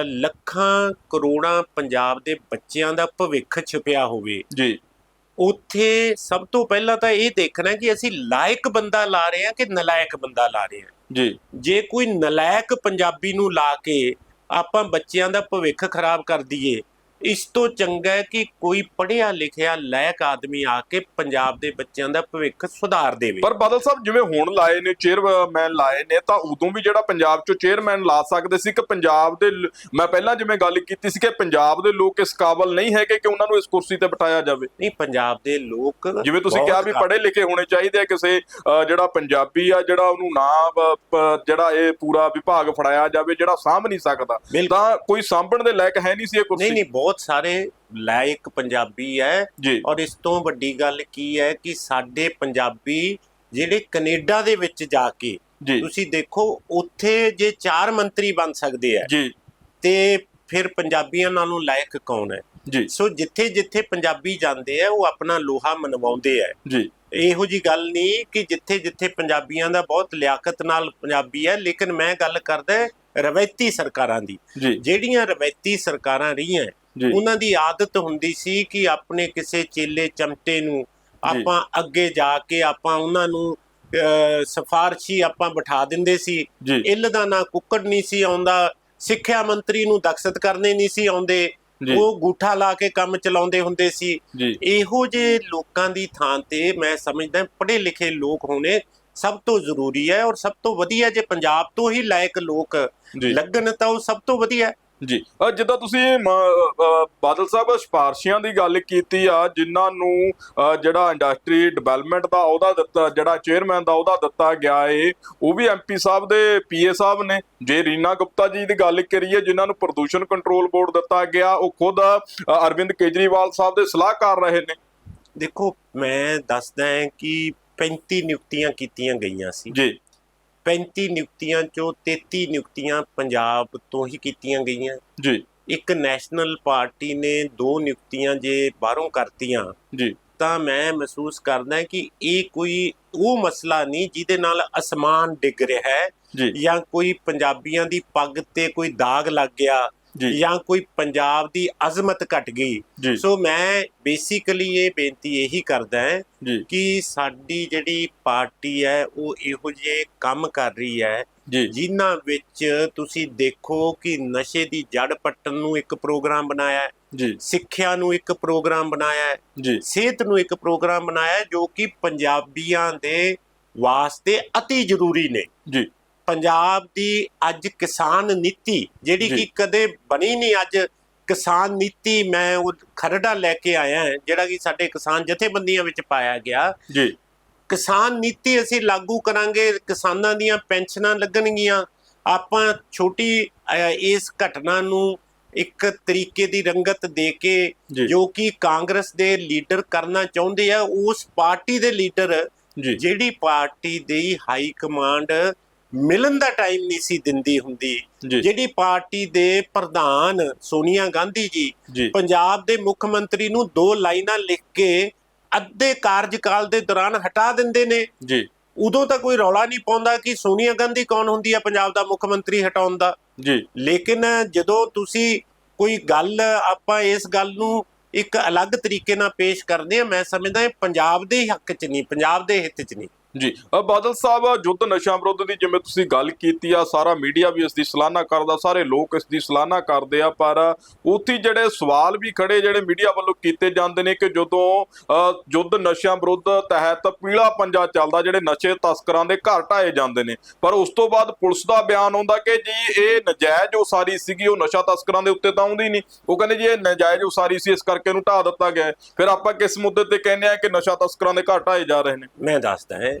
ਲੱਖਾਂ ਕਰੋੜਾਂ ਪੰਜਾਬ ਦੇ ਬੱਚਿਆਂ ਦਾ ਭਵਿੱਖ ਛੁਪਿਆ ਹੋਵੇ। ਜੀ। ਉੱਥੇ ਸਭ ਤੋਂ ਪਹਿਲਾਂ ਤਾਂ ਇਹ ਦੇਖਣਾ ਕਿ ਅਸੀਂ ਲਾਇਕ ਬੰਦਾ ਲਾ ਰਹੇ ਹਾਂ ਕਿ ਨਲਾਇਕ ਬੰਦਾ ਲਾ ਰਹੇ ਹਾਂ। ਜੀ। ਜੇ ਕੋਈ ਨਲਾਇਕ ਪੰਜਾਬੀ ਨੂੰ ਲਾ ਕੇ ਆਪਾਂ ਬੱਚਿਆਂ ਦਾ ਭਵਿੱਖ ਖਰਾਬ ਕਰ ਦਈਏ ਇਸ ਤੋਂ ਚੰਗਾ ਹੈ ਕਿ ਕੋਈ ਪੜ੍ਹਿਆ ਲਿਖਿਆ ਲਾਇਕ ਆਦਮੀ ਆ ਕੇ ਪੰਜਾਬ ਦੇ ਬੱਚਿਆਂ ਦਾ ਭਵਿੱਖ ਸੁਧਾਰ ਦੇਵੇ। ਪਰ ਬਾਦਲ ਸਾਹਿਬ ਜਿਵੇਂ ਹੁਣ ਲਾਏ ਨੇ ਚੇਅਰਮੈਨ ਲਾਏ ਨੇ ਤਾਂ ਉਦੋਂ ਵੀ ਜਿਹੜਾ ਪੰਜਾਬ ਚੋਂ ਚੇਅਰਮੈਨ ਲਾ ਸਕਦੇ ਸੀ ਕਿ ਪੰਜਾਬ ਦੇ ਮੈਂ ਪਹਿਲਾਂ ਜਿਵੇਂ ਗੱਲ ਕੀਤੀ ਸੀ ਕਿ ਪੰਜਾਬ ਦੇ ਲੋਕ ਇਸ ਕਾਬਲ ਨਹੀਂ ਹੈਗੇ ਕਿ ਉਹਨਾਂ ਨੂੰ ਇਸ ਕੁਰਸੀ ਤੇ ਬਿਠਾਇਆ ਜਾਵੇ। ਨਹੀਂ ਪੰਜਾਬ ਦੇ ਲੋਕ ਜਿਵੇਂ ਤੁਸੀਂ ਕਿਹਾ ਵੀ ਪੜ੍ਹੇ ਲਿਖੇ ਹੋਣੇ ਚਾਹੀਦੇ ਆ ਕਿਸੇ ਜਿਹੜਾ ਪੰਜਾਬੀ ਆ ਜਿਹੜਾ ਉਹਨੂੰ ਨਾ ਜਿਹੜਾ ਇਹ ਪੂਰਾ ਵਿਭਾਗ ਫੜਾਇਆ ਜਾਵੇ ਜਿਹੜਾ ਸਾਂਭ ਨਹੀਂ ਸਕਦਾ। ਤਾਂ ਕੋਈ ਸਾਂਭਣ ਦੇ ਲਾਇਕ ਹੈ ਨਹੀਂ ਸੀ ਇਹ ਨਹੀਂ ਕੁਰਸੀ ਨਹੀਂ ਬਹੁਤ ਸਾਰੇ ਲਾਇਕ ਪੰਜਾਬੀ ਹੈ ਜੀ। ਔਰ ਇਸ ਤੋਂ ਵੱਡੀ ਗੱਲ ਕੀ ਹੈ ਕਿ ਸਾਡੇ ਪੰਜਾਬੀ ਜਿਹੜੇ ਕੈਨੇਡਾ ਦੇ ਵਿੱਚ ਜਾ ਕੇ ਜੀ। ਤੁਸੀਂ ਦੇਖੋ ਉੱਥੇ ਜੇ ਚਾਰ ਮੰਤਰੀ ਬਣ ਸਕਦੇ ਆ ਜੀ। ਤੇ ਫਿਰ ਪੰਜਾਬੀਆਂ ਨਾਲੋਂ ਲਾਇਕ ਕੌਣ ਹੈ? ਜੀ। ਸੋ ਜਿੱਥੇ ਜਿੱਥੇ ਪੰਜਾਬੀ ਜਾਂਦੇ ਆ ਉਹ ਆਪਣਾ ਲੋਹਾ ਮਨਵਾਉਂਦੇ ਆ ਜੀ। ਇਹੋ ਜੀ ਗੱਲ ਨਹੀਂ ਕਿ ਜਿੱਥੇ ਜਿੱਥੇ ਪੰਜਾਬੀਆਂ ਦਾ ਬਹੁਤ ਲਿਆਕਤ ਨਾਲ ਪੰਜਾਬੀ ਹੈ ਲੇਕਿਨ ਮੈਂ ਗੱਲ ਕਰਦਾ ਰਵੈਤੀ ਸਰਕਾਰਾਂ ਦੀ। ਜੀ। ਜਿਹੜੀਆਂ ਰਵੈਤੀ ਸਰਕਾਰਾਂ ਰਹੀਆਂ ਉਹਨਾਂ ਦੀ ਆਦਤ ਹੁੰਦੀ ਸੀ ਕਿ ਆਪਣੇ ਕਿਸੇ ਚੇਲੇ ਚਮਟੇ ਨੂੰ ਆਪਾਂ ਅੱਗੇ ਜਾ ਕੇ ਆਪਾਂ ਉਹਨਾਂ ਨੂੰ ਸਿਫਾਰਸ਼ੀ ਆਪਾਂ ਬਿਠਾ ਦਿੰਦੇ ਸੀ। ਜੀ। ਇੱਲ ਦਾ ਨਾ ਕੁੱਕੜ ਨਹੀਂ ਸੀ ਆਉਂਦਾ ਸਿੱਖਿਆ ਮੰਤਰੀ ਨੂੰ ਦਖਸਤ ਕਰਨੇ ਨਹੀਂ ਸੀ ਆਉਂਦੇ। ਜੀ। ਉਹ ਗੂਠਾ ਲਾ ਕੇ ਕੰਮ ਚਲਾਉਂਦੇ ਹੁੰਦੇ ਸੀ। ਜੀ। ਇਹੋ ਜਿਹੇ ਲੋਕਾਂ ਦੀ ਥਾਂ ਤੇ ਮੈਂ ਸਮਝਦਾ ਪੜ੍ਹੇ ਲਿਖੇ ਲੋਕ ਹੋਣੇ ਸਭ ਤੋਂ ਜ਼ਰੂਰੀ ਹੈ ਔਰ ਸਭ ਤੋਂ ਵਧੀਆ ਜੇ ਪੰਜਾਬ ਤੋਂ ਹੀ ਲਾਇਕ ਲੋਕ ਜੀ। ਲੱਗਣ ਤਾਂ ਉਹ ਸਭ ਤੋਂ ਵਧੀਆ। ਜੀ। ਜਿੱਦਾਂ ਤੁਸੀਂ ਬਾਦਲ ਸਾਹਿਬ ਸਿਫਾਰਸ਼ੀਆਂ ਦੀ ਗੱਲ ਕੀਤੀ ਆ ਜਿਨ੍ਹਾਂ ਨੂੰ ਜਿਹੜਾ ਇੰਡਸਟਰੀ ਡਿਵੈਲਪਮੈਂਟ ਦਾ ਉਹਦਾ ਦਿੱਤਾ ਜਿਹੜਾ ਚੇਅਰਮੈਨ ਦਾ ਉਹਦਾ ਦਿੱਤਾ ਗਿਆ ਏ ਉਹ ਵੀ ਐਮਪੀ ਸਾਹਿਬ ਦੇ ਪੀਏ ਸਾਹਿਬ ਨੇ। ਜੇ ਰੀਨਾ ਗੁਪਤਾ ਜੀ ਦੀ ਗੱਲ ਕਰੀਏ ਜਿਨ੍ਹਾਂ ਨੂੰ ਪ੍ਰਦੂਸ਼ਣ ਕੰਟਰੋਲ ਬੋਰਡ ਦਿੱਤਾ ਗਿਆ ਉਹ ਖੁਦ ਅਰਵਿੰਦ ਕੇਜਰੀਵਾਲ ਸਾਹਿਬ ਦੇ ਸਲਾਹਕਾਰ ਰਹੇ ਨੇ। ਦੇਖੋ ਮੈਂ ਦੱਸਦਾ ਹਾਂ ਕਿ 35 ਨਿਯੁਕਤੀਆਂ ਕੀਤੀਆਂ ਗਈਆਂ ਸੀ। ਜੀ। 35 ਨਿਯੁਕਤੀਆਂ ਚੋਂ 33 ਨਿਯੁਕਤੀਆਂ ਪੰਜਾਬ ਤੋਂ ਹੀ ਕੀਤੀਆਂ ਗਈਆਂ। ਜੀ। ਇੱਕ ਨੈਸ਼ਨਲ ਪਾਰਟੀ ਨੇ ਦੋ ਨਿਯੁਕਤੀਆਂ ਜੇ ਬਾਹਰੋਂ ਕਰਤੀਆਂ ਜੀ। ਤਾਂ ਮੈਂ ਮਹਿਸੂਸ ਕਰਦਾ ਕਿ ਇਹ ਕੋਈ ਉਹ ਮਸਲਾ ਨਹੀਂ ਜਿਹਦੇ ਨਾਲ ਅਸਮਾਨ ਡਿੱਗ ਰਿਹਾ ਹੈ ਜੀ। ਜਾਂ ਕੋਈ ਪੰਜਾਬੀਆਂ ਦੀ ਪੱਗ ਤੇ ਕੋਈ ਦਾਗ ਲੱਗ ਗਿਆ। ਜੀ। ਕੋਈ ਪੰਜਾਬ ਦੀ ਅਜ਼ਮਤ ਘਟ ਗਈ। ਸੋ ਮੈਂ ਬੇਸਿਕਲੀ ਇਹ ਬੇਨਤੀ ਇਹੀ ਕਰਦਾ ਹਾਂ ਕਿ ਸਾਡੀ ਜਿਹੜੀ ਪਾਰਟੀ ਹੈ ਉਹ ਇਹੋ ਜਿਹੇ ਕੰਮ ਕਰ ਰਹੀ ਹੈ ਜਿਨ੍ਹਾਂ ਵਿੱਚ ਤੁਸੀਂ ਦੇਖੋ ਕਿ ਨਸ਼ੇ ਦੀ ਜੜ ਪੱਟਣ ਨੂੰ ਇੱਕ ਪ੍ਰੋਗਰਾਮ ਬਣਾਇਆ ਜੀ। ਸਿੱਖਿਆ ਨੂੰ ਇੱਕ ਪ੍ਰੋਗਰਾਮ ਬਣਾਇਆ ਜੀ। ਸਿਹਤ ਨੂੰ ਇੱਕ ਪ੍ਰੋਗਰਾਮ ਬਣਾਇਆ ਜੋ ਕਿ ਪੰਜਾਬੀਆਂ ਦੇ ਵਾਸਤੇ ਅਤੀ ਜ਼ਰੂਰੀ ਨੇ। ਜੀ। ਪੰਜਾਬ ਦੀ ਅੱਜ ਕਿਸਾਨ ਨੀਤੀ ਜਿਹੜੀ। ਕਿ ਕਦੇ ਬਣੀ ਨਹੀਂ ਅੱਜ ਕਿਸਾਨ ਨੀਤੀ ਮੈਂ ਉਹ ਖਰੜਾ ਲੈ ਕੇ ਆਇਆ ਜਿਹੜਾ ਕਿ ਸਾਡੇ ਕਿਸਾਨ ਜਥੇਬੰਦੀਆਂ ਵਿੱਚ ਪਾਇਆ ਗਿਆ। ਜੀ। ਕਿਸਾਨ ਨੀਤੀ ਅਸੀਂ ਲਾਗੂ ਕਰਾਂਗੇ ਕਿਸਾਨਾਂ ਦੀਆਂ ਪੈਨਸ਼ਨਾਂ ਲੱਗਣਗੀਆਂ। ਆਪਾਂ ਛੋਟੀ ਇਸ ਘਟਨਾ ਨੂੰ ਇੱਕ ਤਰੀਕੇ ਦੀ ਰੰਗਤ ਦੇ ਕੇ ਜੀ। ਕਿ ਕਾਂਗਰਸ ਦੇ ਲੀਡਰ ਕਰਨਾ ਚਾਹੁੰਦੇ ਆ ਉਸ ਪਾਰਟੀ ਦੇ ਲੀਡਰ ਜਿਹੜੀ ਪਾਰਟੀ ਦੀ ਹਾਈ ਕਮਾਂਡ ਮਿਲਣ ਦਾ ਟਾਈਮ ਨਹੀਂ ਸੀ ਦਿੰਦੀ ਹੁੰਦੀ। ਜਿਹੜੀ ਪਾਰਟੀ ਦੇ ਪ੍ਰਧਾਨ ਸੋਨੀਆ ਗਾਂਧੀ ਜੀ ਜੀ। ਪੰਜਾਬ ਦੇ ਮੁੱਖ ਮੰਤਰੀ ਨੂੰ ਦੋ ਲਾਈਨਾਂ ਲਿਖ ਕੇ ਅੱਧੇ ਕਾਰਜਕਾਲ ਦੇ ਦੌਰਾਨ ਹਟਾ ਦਿੰਦੇ ਨੇ। ਜੀ। ਉਦੋਂ ਤਾਂ ਕੋਈ ਰੌਲਾ ਨਹੀਂ ਪਾਉਂਦਾ ਕਿ ਸੋਨੀਆ ਗਾਂਧੀ ਕੌਣ ਹੁੰਦੀ ਹੈ ਪੰਜਾਬ ਦਾ ਮੁੱਖ ਮੰਤਰੀ ਹਟਾਉਣ ਦਾ। ਜੀ। ਲੇਕਿਨ ਜਦੋਂ ਤੁਸੀਂ ਕੋਈ ਗੱਲ ਆਪਾਂ ਇਸ ਗੱਲ ਨੂੰ ਇੱਕ ਅਲੱਗ ਤਰੀਕੇ ਨਾਲ ਪੇਸ਼ ਕਰਦੇ ਆ ਮੈਂ ਸਮਝਦਾ ਇਹ ਪੰਜਾਬ ਦੇ ਹੱਕ 'ਚ ਨਹੀਂ ਪੰਜਾਬ ਦੇ ਹਿੱਤ 'ਚ ਨਹੀਂ। ਜੀ ਬਾਦਲ ਸਾਹਿਬ ਯੁੱਧ ਨਸ਼ਾ ਵਿਰੁੱਧ ਦੀ ਜਿਵੇਂ ਤੁਸੀਂ ਗੱਲ ਕੀਤੀ ਆ ਸਾਰਾ ਮੀਡੀਆ ਵੀ ਇਸ ਦੀ ਸਲਾਹਨਾ ਕਰਦਾ ਸਾਰੇ ਲੋਕ ਇਸ ਦੀ ਸਲਾਹਨਾ ਕਰਦੇ ਆ ਪਰ ਉੱਥੇ ਜਿਹੜੇ ਸਵਾਲ ਵੀ ਖੜੇ ਜਿਹੜੇ ਮੀਡੀਆ ਵੱਲੋਂ ਕੀਤੇ ਜਾਂਦੇ ਨੇ ਕਿ ਜਦੋਂ ਅ, ਯੁੱਧ ਨਸ਼ਾ ਵਿਰੁੱਧ ਤਹਿਤ ਪੀਲਾ ਪੰਜਾ ਚੱਲਦਾ ਜਿਹੜੇ ਨਸ਼ੇ ਤਸਕਰਾਂ ਦੇ ਘਰ ਢਾਏ ਜਾਂਦੇ ਨੇ। ਪਰ ਉਸ ਤੋਂ ਬਾਅਦ ਪੁਲਿਸ ਦਾ ਬਿਆਨ ਆਉਂਦਾ ਕਿ ਜੀ ਇਹ ਨਜਾਇਜ਼ ਉਸਾਰੀ ਸੀਗੀ ਉਹ ਨਸ਼ਾ ਤਸਕਰਾਂ ਦੇ ਉੱਤੇ ਤਾਂ ਆਉਂਦੀ ਨਹੀਂ। ਉਹ ਕਹਿੰਦੇ ਜੀ ਇਹ ਨਜਾਇਜ਼ ਉਸਾਰੀ ਸੀ ਇਸ ਕਰਕੇ ਇਹਨੂੰ ਢਾਹ ਦਿੱਤਾ ਗਿਆ ਹੈ। ਫਿਰ ਆਪਾਂ ਕਿਸ ਮੁੱਦੇ ਤੇ ਕਹਿੰਦੇ ਆ ਕਿ ਨਸ਼ਾ ਤਸਕਰਾਂ ਦੇ ਘਰ ਢਾਏ ਜਾ ਰਹੇ ਨੇ? ਮੈਂ ਦੱਸਦਾ ਹੈ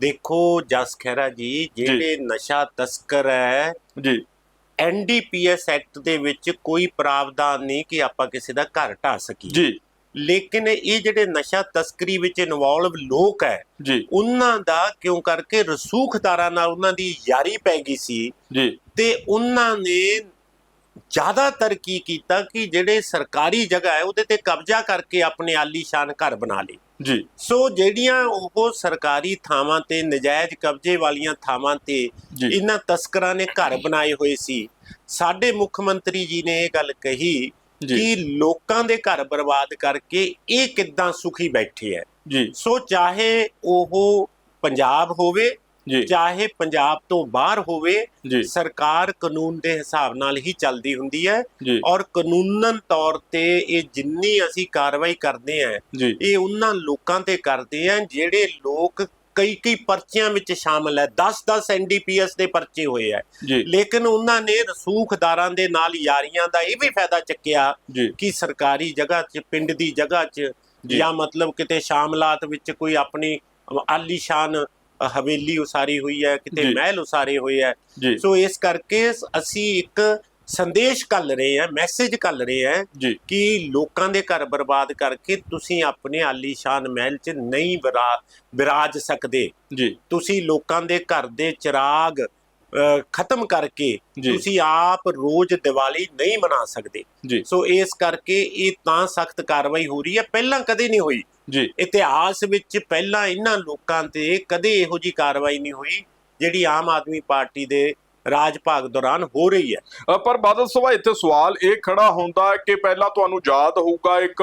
ਦੇਖੋ ਜਸ ਖਹਿਰਾ ਜੀ ਜਿਹੜੇ ਨਸ਼ਾ ਤਸਕਰ ਹੈ ਜੀ। ਐਨਡੀਪੀਐਸ ਐਕਟ ਦੇ ਵਿੱਚ ਕੋਈ ਪ੍ਰਾਵਧਾਨ ਨਹੀਂ ਕਿ ਆਪਾਂ ਕਿਸੇ ਦਾ ਘਰ ਢਾ ਸਕੀਏ। ਜੀ। ਲੇਕਿਨ ਇਹ ਜਿਹੜੇ ਨਸ਼ਾ ਤਸਕਰੀ ਵਿੱਚ ਇਨਵੋਲਵ ਲੋਕ ਹੈ ਜੀ। ਉਹਨਾਂ ਦਾ ਕਿਉਂ ਕਰਕੇ ਰਸੂਖਦਾਰਾਂ ਨਾਲ ਉਹਨਾਂ ਦੀ ਯਾਰੀ ਪੈ ਗਈ ਸੀ ਜੀ। ਤੇ ਉਹਨਾਂ ਨੇ ਜ਼ਿਆਦਾਤਰ ਕੀ ਕੀਤਾ ਕਿ ਜਿਹੜੇ ਸਰਕਾਰੀ ਜਗ੍ਹਾ ਹੈ ਉਹਦੇ ਤੇ ਕਬਜ਼ਾ ਕਰਕੇ ਆਪਣੇ ਆਲੀਸ਼ਾਨ ਘਰ ਬਣਾ ਲਏ। ਜੀ। ਸੋ ਜਿਹੜੀਆਂ ਉਹ ਸਰਕਾਰੀ ਥਾਵਾਂ ਤੇ ਨਜਾਇਜ਼ ਕਬਜ਼ੇ ਵਾਲੀਆਂ ਥਾਵਾਂ ਤੇ ਇਹਨਾਂ ਤਸਕਰਾਂ ਨੇ ਘਰ ਬਣਾਏ ਹੋਏ ਸੀ ਸਾਡੇ ਮੁੱਖ ਮੰਤਰੀ ਜੀ ਨੇ ਇਹ ਗੱਲ ਕਹੀ ਕਿ ਲੋਕਾਂ ਦੇ ਘਰ ਬਰਬਾਦ ਕਰਕੇ ਇਹ ਕਿੱਦਾਂ ਸੁਖੀ ਬੈਠੇ ਹੈ। ਜੀ। ਸੋ ਚਾਹੇ ਉਹ ਪੰਜਾਬ ਹੋਵੇ ਚਾਹੇ ਪੰਜਾਬ ਤੋਂ ਬਾਹਰ ਹੋਵੇ ਸਰਕਾਰ ਕਾਨੂੰਨ ਦੇ ਹਿਸਾਬ ਨਾਲ ਹੀ ਚੱਲਦੀ ਹੁੰਦੀ ਹੈ। ਔਰ ਕਾਨੂੰਨਨ ਤੌਰ ਤੇ ਇਹ ਜਿੰਨੀ ਅਸੀਂ ਕਾਰਵਾਈ ਕਰਦੇ ਆਂ ਇਹ ਉਹਨਾਂ ਲੋਕਾਂ ਤੇ ਕਰਦੇ ਆਂ ਜਿਹੜੇ ਲੋਕ ਕਈ ਕਈ ਪਰਚਿਆਂ ਵਿੱਚ ਸ਼ਾਮਲ ਹੈ। 10-10 ਐਨਡੀਪੀਐਸ ਦੇ ਪਰਚੇ ਹੋਏ ਆ ਲੇਕਿਨ ਉਹਨਾਂ ਨੇ ਰਸੂਖਦਾਰਾਂ ਦੇ ਨਾਲ ਯਾਰੀਆਂ ਦਾ ਇਹ ਵੀ ਫਾਇਦਾ ਚੱਕਿਆ ਕਿ ਸਰਕਾਰੀ ਜਗ੍ਹਾ 'ਚ ਪਿੰਡ ਦੀ ਜਗ੍ਹਾ 'ਚ ਜੀ। ਮਤਲਬ ਕਿਤੇ ਸ਼ਾਮਲਾਤ ਵਿੱਚ ਕੋਈ ਆਪਣੀ ਆਲੀਸ਼ਾਨ ਹਵੇਲੀ ਉਸਾਰੀ ਹੋਈ ਹੈ ਕਿਤੇ। ਮਹਿਲ ਉਸਾਰੇ ਹੋਏ ਹੈ। ਸੋ ਇਸ ਕਰਕੇ ਅਸੀਂ ਇੱਕ ਸੰਦੇਸ਼ ਕੱਲ ਰਹੇ ਹਾਂ ਮੈਸੇਜ ਕੱਲ ਰਹੇ ਜੀ। ਕਿ ਲੋਕਾਂ ਦੇ ਘਰ ਬਰਬਾਦ ਕਰਕੇ ਤੁਸੀਂ ਆਪਣੇ ਆਲੀਸ਼ਾਨ ਮਹਿਲ 'ਚ ਨਹੀਂ ਵਿਰਾ- ਵਿਰਾਜ ਸਕਦੇ। ਤੁਸੀਂ ਲੋਕਾਂ ਦੇ ਘਰ ਦੇ ਚਿਰਾਗ ਖਤਮ ਕਰਕੇ। ਤੁਸੀਂ ਆਪ ਰੋਜ਼ ਦੀਵਾਲੀ ਨਹੀਂ ਮਨਾ ਸਕਦੇ। ਸੋ ਇਸ ਕਰਕੇ ਇਹ ਤਾਂ ਸਖਤ ਕਾਰਵਾਈ ਹੋ ਰਹੀ ਹੈ। ਪਹਿਲਾਂ ਕਦੇ ਨਹੀਂ ਹੋਈ। ਜੀ। ਇਤਿਹਾਸ ਵਿੱਚ ਪਹਿਲਾਂ ਇਹਨਾਂ ਲੋਕਾਂ ਤੇ ਕਦੇ ਇਹੋ ਜੀ ਕਾਰਵਾਈ ਨਹੀਂ ਹੋਈ ਜਿਹੜੀ ਆਮ ਆਦਮੀ ਪਾਰਟੀ ਦੇ ਰਾਜ ਭਾਗ ਦੌਰਾਨ ਹੋ ਰਹੀ ਹੈ। ਪਰ ਬਾਦਲ ਸਭਾ ਇੱਥੇ ਸਵਾਲ ਇਹ ਖੜਾ ਹੁੰਦਾ ਕਿ ਪਹਿਲਾਂ ਤੁਹਾਨੂੰ ਯਾਦ ਹੋਊਗਾ ਇੱਕ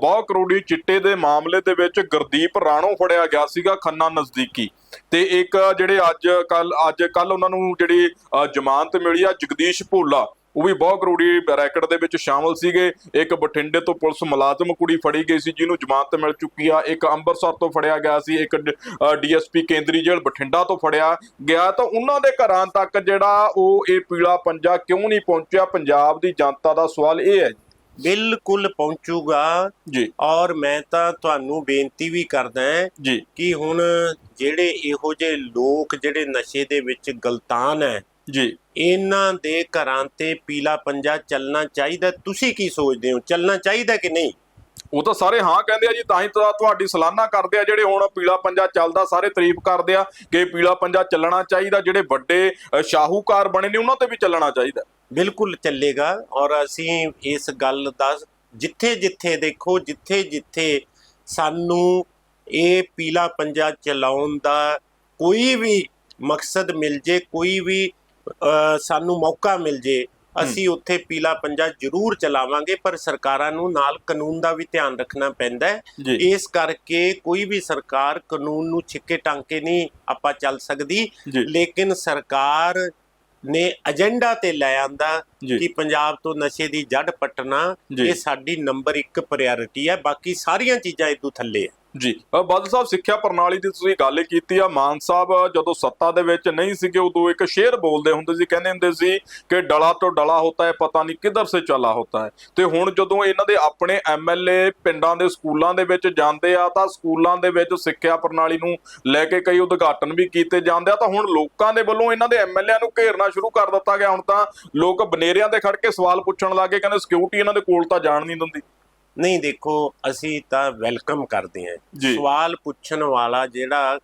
ਬਹੁ ਕਰੋੜੀ ਚਿੱਟੇ ਦੇ ਮਾਮਲੇ ਦੇ ਵਿੱਚ ਗੁਰਦੀਪ ਰਾਣੋ ਫੜਿਆ ਗਿਆ ਸੀਗਾ ਖੰਨਾ ਨਜ਼ਦੀਕੀ। ਤੇ ਇੱਕ ਜਿਹੜੇ ਅੱਜ ਕੱਲ ਅੱਜ ਕੱਲ ਉਹਨਾਂ ਨੂੰ ਜਿਹੜੀ ਜ਼ਮਾਨਤ ਮਿਲੀ ਆ ਜਗਦੀਸ਼ ਭੋਲਾ। ਉਹ ਵੀ ਬਹੁਤ ਕਰੋੜੀ ਰੈਕਟ ਦੇ ਵਿੱਚ ਸ਼ਾਮਲ ਸੀਗੇ। ਇੱਕ ਬਠਿੰਡੇ ਤੋਂ ਪੁਲਿਸ ਮੁਲਾਜ਼ਮ ਕੁੜੀ ਫੜੀ ਗਈ ਸੀ ਜਿਹਨੂੰ ਜ਼ਮਾਨਤ ਮਿਲ ਚੁੱਕੀ ਆ। ਇੱਕ ਅੰਮ੍ਰਿਤਸਰ ਤੋਂ ਫੜਿਆ ਗਿਆ ਸੀ ਇੱਕ ਡੀਐਸਪੀ ਕੇਂਦਰੀ ਜੇਲ੍ਹ ਬਠਿੰਡਾ ਤੋਂ ਫੜਿਆ ਗਿਆ। ਤਾਂ ਉਹਨਾਂ ਦੇ ਘਰਾਂ ਤੱਕ ਜਿਹੜਾ ਉਹ ਇਹ ਪੀਲਾ ਪੰਜਾ ਕਿਉਂ ਨਹੀਂ ਪਹੁੰਚਿਆ? ਪੰਜਾਬ ਦੀ ਜਨਤਾ ਦਾ ਸਵਾਲ ਇਹ ਹੈ ਬਿਲਕੁਲ ਪਹੁੰਚੂਗਾ। ਜੀ। ਔਰ ਮੈਂ ਤਾਂ ਤੁਹਾਨੂੰ ਬੇਨਤੀ ਵੀ ਕਰਦਾ ਹਾਂ ਜੀ। ਕਿ ਹੁਣ ਜਿਹੜੇ ਇਹੋ ਜਿਹੇ ਲੋਕ ਜਿਹੜੇ ਨਸ਼ੇ ਦੇ ਵਿੱਚ ਗਲਤਾਨ ਹੈ ਜੀ। ਇਹਨਾਂ ਦੇ ਘਰਾਂ ਤੇ ਪੀਲਾ ਪੰਜਾ ਚੱਲਣਾ ਚਾਹੀਦਾ। ਤੁਸੀਂ ਕੀ ਸੋਚਦੇ ਹੋ? ਚੱਲਣਾ ਚਾਹੀਦਾ ਕਿ ਨਹੀਂ? ਉਹ ਤਾਂ ਸਾਰੇ ਹਾਂ ਕਹਿੰਦੇ ਆ ਜੀ ਤਾਂ ਹੀ ਤਾਂ ਤੁਹਾਡੀ ਸਲਾਨਾ ਕਰਦੇ ਆ ਜਿਹੜੇ ਹੁਣ ਪੀਲਾ ਪੰਜਾ ਚੱਲਦਾ ਸਾਰੇ ਤਾਰੀਫ ਕਰਦੇ ਆ ਕਿ ਪੀਲਾ ਪੰਜਾ ਚੱਲਣਾ ਚਾਹੀਦਾ। ਜਿਹੜੇ ਵੱਡੇ ਸ਼ਾਹੂਕਾਰ ਬਣੇ ਨੇ ਉਹਨਾਂ ਤੇ ਵੀ ਚੱਲਣਾ ਚਾਹੀਦਾ। ਬਿਲਕੁਲ ਚੱਲੇਗਾ ਔਰ ਅਸੀਂ ਇਸ ਗੱਲ ਦਾ ਜਿੱਥੇ ਜਿੱਥੇ ਦੇਖੋ ਜਿੱਥੇ ਜਿੱਥੇ ਸਾਨੂੰ ਇਹ ਪੀਲਾ ਪੰਜਾ ਚਲਾਉਣ ਦਾ ਕੋਈ ਵੀ ਮਕਸਦ ਮਿਲ ਜੇ ਕੋਈ ਵੀ ਸਾਨੂੰ ਮੌਕਾ ਮਿਲ ਜੇ ਅਸੀਂ ਉੱਥੇ ਪੀਲਾ ਪੰਜਾ ਜ਼ਰੂਰ ਚਲਾਵਾਂਗੇ ਪਰ ਸਰਕਾਰਾਂ ਨੂੰ ਨਾਲ ਕਾਨੂੰਨ ਦਾ ਵੀ ਧਿਆਨ ਰੱਖਣਾ ਪੈਂਦਾ ਹੈ। ਇਸ ਕਰਕੇ ਕੋਈ ਵੀ ਸਰਕਾਰ ਕਾਨੂੰਨ ਨੂੰ ਛਿੱਕੇ ਟਾਂਕੇ ਨਹੀਂ ਆਪਾਂ ਚੱਲ ਸਕਦੀ। ਲੇਕਿਨ ਸਰਕਾਰ ਨੇ ਏਜੰਡਾ ਤੇ ਲੈ ਆਂਦਾ ਕਿ ਪੰਜਾਬ ਤੋਂ ਨਸ਼ੇ ਦੀ ਜੜ ਪੱਟਣਾ। ਇਹ ਸਾਡੀ ਨੰਬਰ 1 ਪ੍ਰਾਇੋਰਟੀ ਹੈ। ਬਾਕੀ ਸਾਰੀਆਂ ਚੀਜ਼ਾਂ ਇਦੋਂ ਥੱਲੇ ਹੈ। ਜੀ। ਬਾਦਲ ਸਾਹਿਬ, ਸਿੱਖਿਆ ਪ੍ਰਣਾਲੀ ਦੀ ਤੁਸੀਂ ਗੱਲ ਕੀਤੀ ਆ। ਮਾਨ ਸਾਹਿਬ, ਜਦੋਂ ਸੱਤਾ ਦੇ ਵਿੱਚ ਨਹੀਂ ਸੀਗੇ, ਉਦੋਂ ਇੱਕ ਸ਼ੇਰ ਬੋਲਦੇ ਹੁੰਦੇ ਸੀ, ਕਹਿੰਦੇ ਹੁੰਦੇ ਸੀ ਕਿ ਡਲਾ ਤੋਂ ਡਲਾ ਹੋਤਾ ਹੈ, ਪਤਾ ਨਹੀਂ ਕਿੱਧਰ ਸੇ ਚਲਾ ਹੋਤਾ ਹੈ। ਤੇ ਹੁਣ ਜਦੋਂ ਇਹਨਾਂ ਦੇ ਆਪਣੇ ਐਮਐਲਏ ਪਿੰਡਾਂ ਦੇ ਸਕੂਲਾਂ ਦੇ ਵਿੱਚ ਜਾਂਦੇ ਆ, ਤਾਂ ਸਕੂਲਾਂ ਦੇ ਵਿੱਚ ਸਿੱਖਿਆ ਪ੍ਰਣਾਲੀ ਨੂੰ ਲੈ ਕੇ ਕਈ ਉਦਘਾਟਨ ਵੀ ਕੀਤੇ ਜਾਂਦੇ ਆ। ਤਾਂ ਹੁਣ ਲੋਕਾਂ ਦੇ ਵੱਲੋਂ ਇਹਨਾਂ ਦੇ ਐਮਐਲਏ ਨੂੰ ਘੇਰਨਾ ਸ਼ੁਰੂ ਕਰ ਦਿੱਤਾ ਗਿਆ। ਹੁਣ ਤਾਂ ਲੋਕ ਬਨੇਰਿਆਂ ਤੇ ਖੜ ਕੇ ਸਵਾਲ ਪੁੱਛਣ ਲੱਗੇ ਕਹਿੰਦੇ ਸਿਕਿਉਰਿਟੀ ਇਹਨਾਂ ਦੇ ਕੋਲ ਤਾਂ ਜਾਣ ਨਹੀਂ ਦਿੰਦੀ। ਨਹੀਂ ਦੇਖੋ ਅਸੀਂ ਤਾਂ ਵੈਲਕਮ ਕਰਦੇ ਹਾਂ। ਜੀ। ਸਵਾਲ ਪੁੱਛਣ ਵਾਲਾ ਜਿਹੜਾ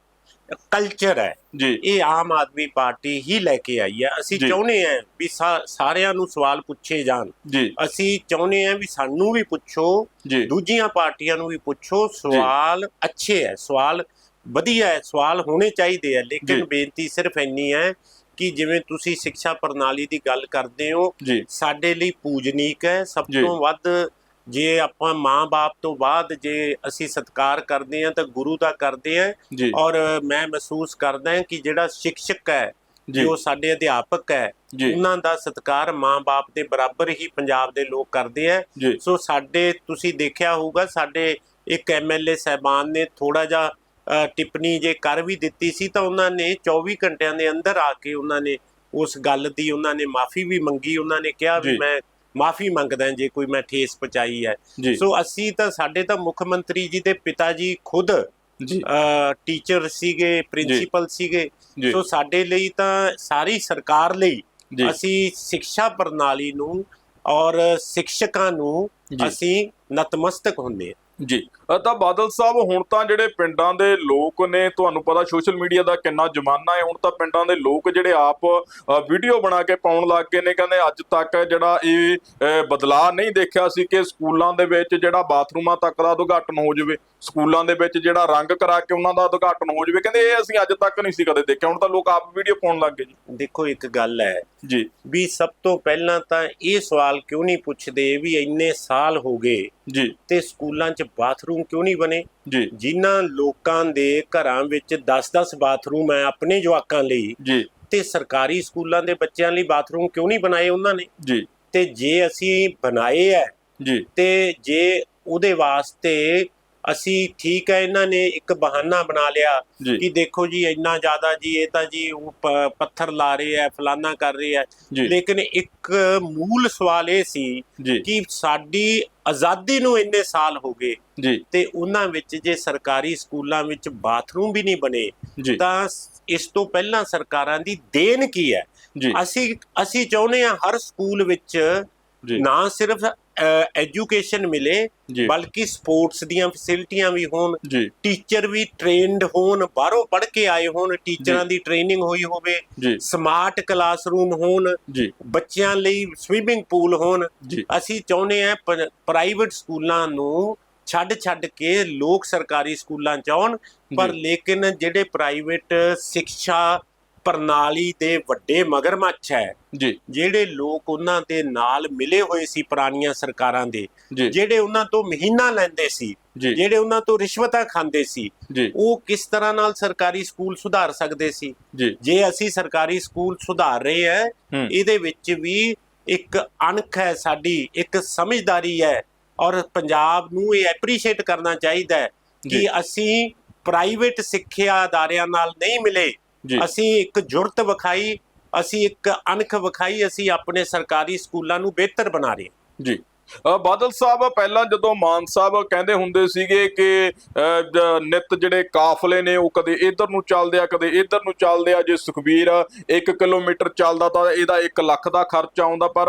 ਕਲਚਰ ਹੈ ਜੀ। ਇਹ ਆਮ ਆਦਮੀ ਪਾਰਟੀ ਹੀ ਲੈ ਕੇ ਆਈ ਹੈ। ਅਸੀਂ ਜੀ। ਚਾਹੁੰਦੇ ਹਾਂ ਵੀ ਸਾ- ਸਾਰਿਆਂ ਨੂੰ ਸਵਾਲ ਪੁੱਛੇ ਜਾਣ। ਜੀ। ਅਸੀਂ ਚਾਹੁੰਦੇ ਹਾਂ ਵੀ ਸਾਨੂੰ ਵੀ ਪੁੱਛੋ ਜੀ। ਦੂਜੀਆਂ ਪਾਰਟੀਆਂ ਨੂੰ ਵੀ ਪੁੱਛੋ ਸਵਾਲ ਅੱਛੇ ਹੈ ਸਵਾਲ ਵਧੀਆ ਹੈ ਸਵਾਲ ਹੋਣੇ ਚਾਹੀਦੇ ਆ ਜੀ। ਲੇਕਿਨ ਬੇਨਤੀ ਸਿਰਫ ਇੰਨੀ ਹੈ ਕਿ ਜਿਵੇਂ ਤੁਸੀਂ ਸਿੱਖਿਆ ਪ੍ਰਣਾਲੀ ਦੀ ਗੱਲ ਕਰਦੇ ਹੋ ਜੀ। ਸਾਡੇ ਲਈ ਪੂਜਨੀਕ ਹੈ। ਸਭ ਜੀ। ਤੋਂ ਵੱਧ ਜੇ ਆਪਾਂ ਮਾਂ-ਬਾਪ ਤੋਂ ਬਾਅਦ ਜੇ ਅਸੀਂ ਸਤਿਕਾਰ ਕਰਦੇ ਹਾਂ ਤਾਂ ਗੁਰੂ ਦਾ ਕਰਦੇ ਜੀ। ਔਰ ਮੈਂ ਮਹਿਸੂਸ ਕਰਦਾ ਕਿ ਜਿਹੜਾ ਸਿੱਖਸ਼ਕ ਹੈ ਜੀ। ਸਾਡੇ ਅਧਿਆਪਕ ਹੈ ਉਹਨਾਂ ਦਾ ਸਤਿਕਾਰ ਮਾਂ-ਬਾਪ ਦੇ ਬਰਾਬਰ ਹੀ ਪੰਜਾਬ ਦੇ ਲੋਕ ਕਰਦੇ ਆ। ਸੋ ਸਾਡੇ ਤੁਸੀਂ ਦੇਖਿਆ ਹੋਊਗਾ ਸਾਡੇ ਇੱਕ ਐਮਐਲਏ ਸਹਿਬਾਨ ਨੇ ਥੋੜਾ ਜਿਹਾ ਟਿੱਪਣੀ ਜੇ ਕਰ ਵੀ ਦਿੱਤੀ ਸੀ ਤਾਂ ਉਹਨਾਂ ਨੇ 24 ਘੰਟਿਆਂ ਦੇ ਅੰਦਰ ਆ ਕੇ ਉਹਨਾਂ ਨੇ ਉਸ ਗੱਲ ਦੀ ਉਹਨਾਂ ਨੇ ਮਾਫੀ ਵੀ ਮੰਗੀ ਉਹਨਾਂ ਨੇ ਕਿਹਾ ਵੀ। ਮੈਂ ਮਾਫੀ ਮੰਗਦਾ ਜੇ ਕੋਈ ਮੈਂ ਠੇਸ ਪਹੁੰਚਾਈ ਹੈ। ਸੋ ਅਸੀਂ ਤਾਂ ਸਾਡੇ ਤਾਂ ਮੁੱਖ ਮੰਤਰੀ ਜੀ ਦੇ ਪਿਤਾ ਜੀ ਖੁਦ ਜੀ। ਟੀਚਰ ਸੀਗੇ ਪ੍ਰਿੰਸੀਪਲ ਸੀਗੇ। ਸੋ ਸਾਡੇ ਲਈ ਤਾਂ ਸਾਰੀ ਸਰਕਾਰ ਲਈ ਅਸੀਂ ਸਿੱਖਿਆ ਪ੍ਰਣਾਲੀ ਨੂੰ ਔਰ ਸਿੱਖਸ਼ਕਾਂ ਨੂੰ। ਅਸੀਂ ਨਤਮਸਤਕ ਹੁੰਦੇ ਹਾਂ। ਜੀ। ਤਾਂ ਬਾਦਲ ਸਾਹਿਬ ਹੁਣ ਤਾਂ ਜਿਹੜੇ ਪਿੰਡਾਂ ਦੇ ਲੋਕ ਨੇ ਤੁਹਾਨੂੰ ਪਤਾ ਸੋਸ਼ਲ ਮੀਡੀਆ ਦਾ ਕਿੰਨਾ ਜ਼ਮਾਨਾ ਹੈ। ਹੁਣ ਤਾਂ ਪਿੰਡਾਂ ਦੇ ਲੋਕ ਜਿਹੜੇ ਆਪ ਵੀਡੀਓ ਬਣਾ ਕੇ ਪਾਉਣ ਲੱਗ ਗਏ ਨੇ। ਕਹਿੰਦੇ ਅੱਜ ਤੱਕ ਜਿਹੜਾ ਇਹ ਬਦਲਾਅ ਨਹੀਂ ਦੇਖਿਆ ਸੀ ਕਿ ਸਕੂਲਾਂ ਦੇ ਵਿੱਚ ਜਿਹੜਾ ਬਾਥਰੂਮਾਂ ਤੱਕ ਦਾ ਉਦਘਾਟਨ ਹੋ ਜਾਵੇ। ਸਕੂਲਾਂ ਦੇ ਵਿੱਚ ਜਿਹੜਾ ਰੰਗ ਕਰਾ ਕੇ ਉਹਨਾਂ ਦਾ ਉਦਘਾਟਨ ਹੋ ਜਾਵੇ। ਕਹਿੰਦੇ ਇਹ ਅਸੀਂ ਅੱਜ ਤੱਕ ਨਹੀਂ ਸੀ ਕਦੇ ਦੇਖਿਆ। ਹੁਣ ਤਾਂ ਲੋਕ ਆਪ ਵੀਡੀਓ ਪਾਉਣ ਲੱਗ ਗਏ ਜੀ। ਦੇਖੋ ਇੱਕ ਗੱਲ ਹੈ ਜੀ। ਵੀ ਸਭ ਤੋਂ ਪਹਿਲਾਂ ਤਾਂ ਇਹ ਸਵਾਲ ਕਿਉਂ ਨਹੀਂ ਪੁੱਛਦੇ ਵੀ ਇੰਨੇ ਸਾਲ ਹੋ ਗਏ ਜੀ। ਤੇ ਸਕੂਲਾਂ 'ਚ ਬਾਥਰੂਮ ਕਿਉਂ ਨਹੀਂ ਬਣੇ? ਜੀ। ਜਿਨ੍ਹਾਂ ਲੋਕਾਂ ਦੇ ਘਰਾਂ ਵਿੱਚ 10-10 ਬਾਥਰੂਮ ਹੈ ਆਪਣੇ ਜਵਾਕਾਂ ਲਈ ਜੀ। ਤੇ ਸਰਕਾਰੀ ਸਕੂਲਾਂ ਦੇ ਬੱਚਿਆਂ ਲਈ ਬਾਥਰੂਮ ਕਿਉਂ ਨਹੀਂ ਬਣਾਏ ਉਹਨਾਂ ਨੇ? ਜੀ। ਤੇ ਜੇ ਅਸੀਂ ਬਣਾਏ ਹੈ ਜੀ। ਤੇ ਜੇ ਉਹਦੇ ਵਾਸਤੇ ਅਸੀਂ ਠੀਕ ਹੈ ਇਹਨਾਂ ਨੇ ਇੱਕ ਬਹਾਨਾ ਬਣਾ ਲਿਆ ਕਿ ਦੇਖੋ ਜੀ ਇੰਨਾ ਜ਼ਿਆਦਾ ਜੀ ਇਹ ਤਾਂ ਜੀ ਪੱਥਰ ਲਾ ਰਹੇ ਆ ਫਲਾਨਾ ਕਰ ਰਹੇ ਆ ਲੇਕਿਨ ਇੱਕ ਮੂਲ ਸਵਾਲ ਇਹ ਸੀ ਕਿ ਸਾਡੀ ਆਜ਼ਾਦੀ ਨੂੰ ਇੰਨੇ ਸਾਲ ਹੋ ਗਏ ਜੀ। ਤੇ ਉਹਨਾਂ ਵਿੱਚ ਜੇ ਸਰਕਾਰੀ ਸਕੂਲਾਂ ਵਿੱਚ ਬਾਥਰੂਮ ਵੀ ਨਹੀਂ ਬਣੇ ਤਾਂ ਇਸ ਤੋਂ ਪਹਿਲਾਂ ਸਰਕਾਰਾਂ ਦੀ ਦੇਣ ਕੀ ਹੈ? ਅਸੀਂ ਅਸੀਂ ਚਾਹੁੰਦੇ ਹਾਂ ਹਰ ਸਕੂਲ ਵਿੱਚ ਨਾ ਸਿਰਫ ਐਜੂਕੇਸ਼ਨ ਮਿਲੇ ਬਲਕਿ ਸਪੋਰਟਸ ਦੀਆਂ ਫੈਸਿਲਿਟੀਆਂ ਵੀ ਹੋਣ ਟੀਚਰ ਵੀ ਟ੍ਰੇਨਡ ਹੋਣ ਬਾਹਰੋਂ ਪੜ੍ਹ ਕੇ ਆਏ ਹੋਣ ਟੀਚਰਾਂ। ਦੀ ਟ੍ਰੇਨਿੰਗ ਹੋਈ ਹੋਵੇ ਸਮਾਰਟ ਕਲਾਸਰੂਮ ਹੋਣ ਬੱਚਿਆਂ ਲਈ ਸਵੀਮਿੰਗ ਪੂਲ ਹੋਣ ਅਸੀਂ ਚਾਹੁੰਦੇ ਪ- ਪ੍ਰਾਈਵੇਟ ਸਕੂਲਾਂ ਨੂੰ ਛੱਡ ਛੱਡ ਕੇ ਲੋਕ ਸਰਕਾਰੀ ਸਕੂਲਾਂ ਚ ਆਉਣ ਪਰ। ਲੇਕਿਨ ਜਿਹੜੇ ਪ੍ਰਾਈਵੇਟ ਸਿੱਖਿਆ ਪ੍ਰਣਾਲੀ ਦੇ ਵੱਡੇ ਮਗਰਮੱਛ ਹੈ। ਜੀ। ਜਿਹੜੇ ਲੋਕ ਉਹਨਾਂ ਦੇ ਨਾਲ ਮਿਲੇ ਹੋਏ ਸੀ ਪੁਰਾਣੀਆਂ ਸਰਕਾਰਾਂ ਦੇ ਜੀ। ਜਿਹੜੇ ਉਹਨਾਂ ਤੋਂ ਮਹੀਨਾ ਲੈਂਦੇ ਸੀ ਜੀ। ਜਿਹੜੇ ਉਹਨਾਂ ਤੋਂ ਰਿਸ਼ਵਤਾਂ ਖਾਂਦੇ ਸੀ ਜੀ। ਉਹ ਕਿਸ ਤਰ੍ਹਾਂ ਨਾਲ ਸਰਕਾਰੀ ਸਕੂਲ ਸੁਧਾਰ ਸਕਦੇ ਸੀ? ਜੀ। ਜੇ ਅਸੀਂ ਸਰਕਾਰੀ ਸਕੂਲ ਸੁਧਾਰ ਰਹੇ ਹੈ ਹੂੰ। ਇਹਦੇ ਵਿੱਚ ਵੀ ਇੱਕ ਅਣਖ ਹੈ ਸਾਡੀ ਇੱਕ ਸਮਝਦਾਰੀ ਹੈ ਔਰ ਪੰਜਾਬ ਨੂੰ ਇਹ ਐਪਰੀਸ਼ੀਏਟ ਕਰਨਾ ਚਾਹੀਦਾ ਹੈ ਕਿ ਜੀ। ਅਸੀਂ ਪ੍ਰਾਈਵੇਟ ਸਿੱਖਿਆ ਅਦਾਰਿਆਂ ਨਾਲ ਨਹੀਂ ਮਿਲੇ। ਅਸੀਂ ਇੱਕ ਜੁਰਤ ਵਿਖਾਈ ਅਸੀਂ ਇੱਕ ਅਣਖ ਵਿਖਾਈ ਅਸੀਂ ਆਪਣੇ ਸਰਕਾਰੀ ਸਕੂਲਾਂ ਨੂੰ ਬਿਹਤਰ ਬਣਾ ਰਹੇ। ਜੀ ਬਾਦਲ ਸਾਹਿਬ ਪਹਿਲਾਂ ਜਦੋਂ ਮਾਨ ਸਾਹਿਬ ਕਹਿੰਦੇ ਹੁੰਦੇ ਸੀਗੇ ਕਿ ਨਿੱਤ ਜਿਹੜੇ ਕਾਫਲੇ ਨੇ ਉਹ ਕਦੇ ਇੱਧਰ ਨੂੰ ਚੱਲਦੇ ਆ ਕਦੇ ਇੱਧਰ ਨੂੰ ਚੱਲਦੇ ਆ। ਜੇ ਸੁਖਬੀਰ 1 ਕਿਲੋਮੀਟਰ ਚੱਲਦਾ ਤਾਂ ਇਹਦਾ 1 ਲੱਖ ਦਾ ਖਰਚਾ ਆਉਂਦਾ। ਪਰ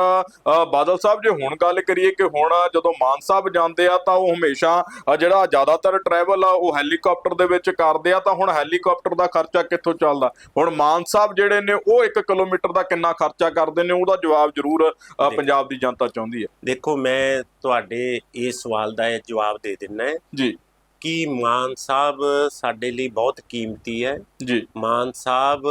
ਬਾਦਲ ਸਾਹਿਬ ਜੇ ਹੁਣ ਗੱਲ ਕਰੀਏ ਕਿ ਹੁਣ ਜਦੋਂ ਮਾਨ ਸਾਹਿਬ ਜਾਂਦੇ ਆ ਤਾਂ ਉਹ ਹਮੇਸ਼ਾ ਜਿਹੜਾ ਜ਼ਿਆਦਾਤਰ ਟਰੈਵਲ ਆ ਉਹ ਹੈਲੀਕਾਪਟਰ ਦੇ ਵਿੱਚ ਕਰਦੇ ਆ। ਤਾਂ ਹੁਣ ਹੈਲੀਕਾਪਟਰ ਦਾ ਖਰਚਾ ਕਿੱਥੋਂ ਚੱਲਦਾ? ਹੁਣ ਮਾਨ ਸਾਹਿਬ ਜਿਹੜੇ ਨੇ ਉਹ 1 ਕਿਲੋਮੀਟਰ ਦਾ ਕਿੰਨਾ ਖਰਚਾ ਕਰਦੇ ਨੇ? ਉਹਦਾ ਜਵਾਬ ਜ਼ਰੂਰ ਪੰਜਾਬ ਦੀ ਜਨਤਾ ਚਾਹੁੰਦੀ ਹੈ। ਦੇਖੋ ਮੈਂ ਤੁਹਾਡੇ ਇਸ ਸਵਾਲ ਦਾ ਇਹ ਜਵਾਬ ਦੇ ਦਿੰਨਾ ਹੈ ਜੀ। ਕਿ ਮਾਨ ਸਾਹਿਬ ਸਾਡੇ ਲਈ ਬਹੁਤ ਕੀਮਤੀ ਹੈ। ਜੀ। ਮਾਨ ਸਾਹਿਬ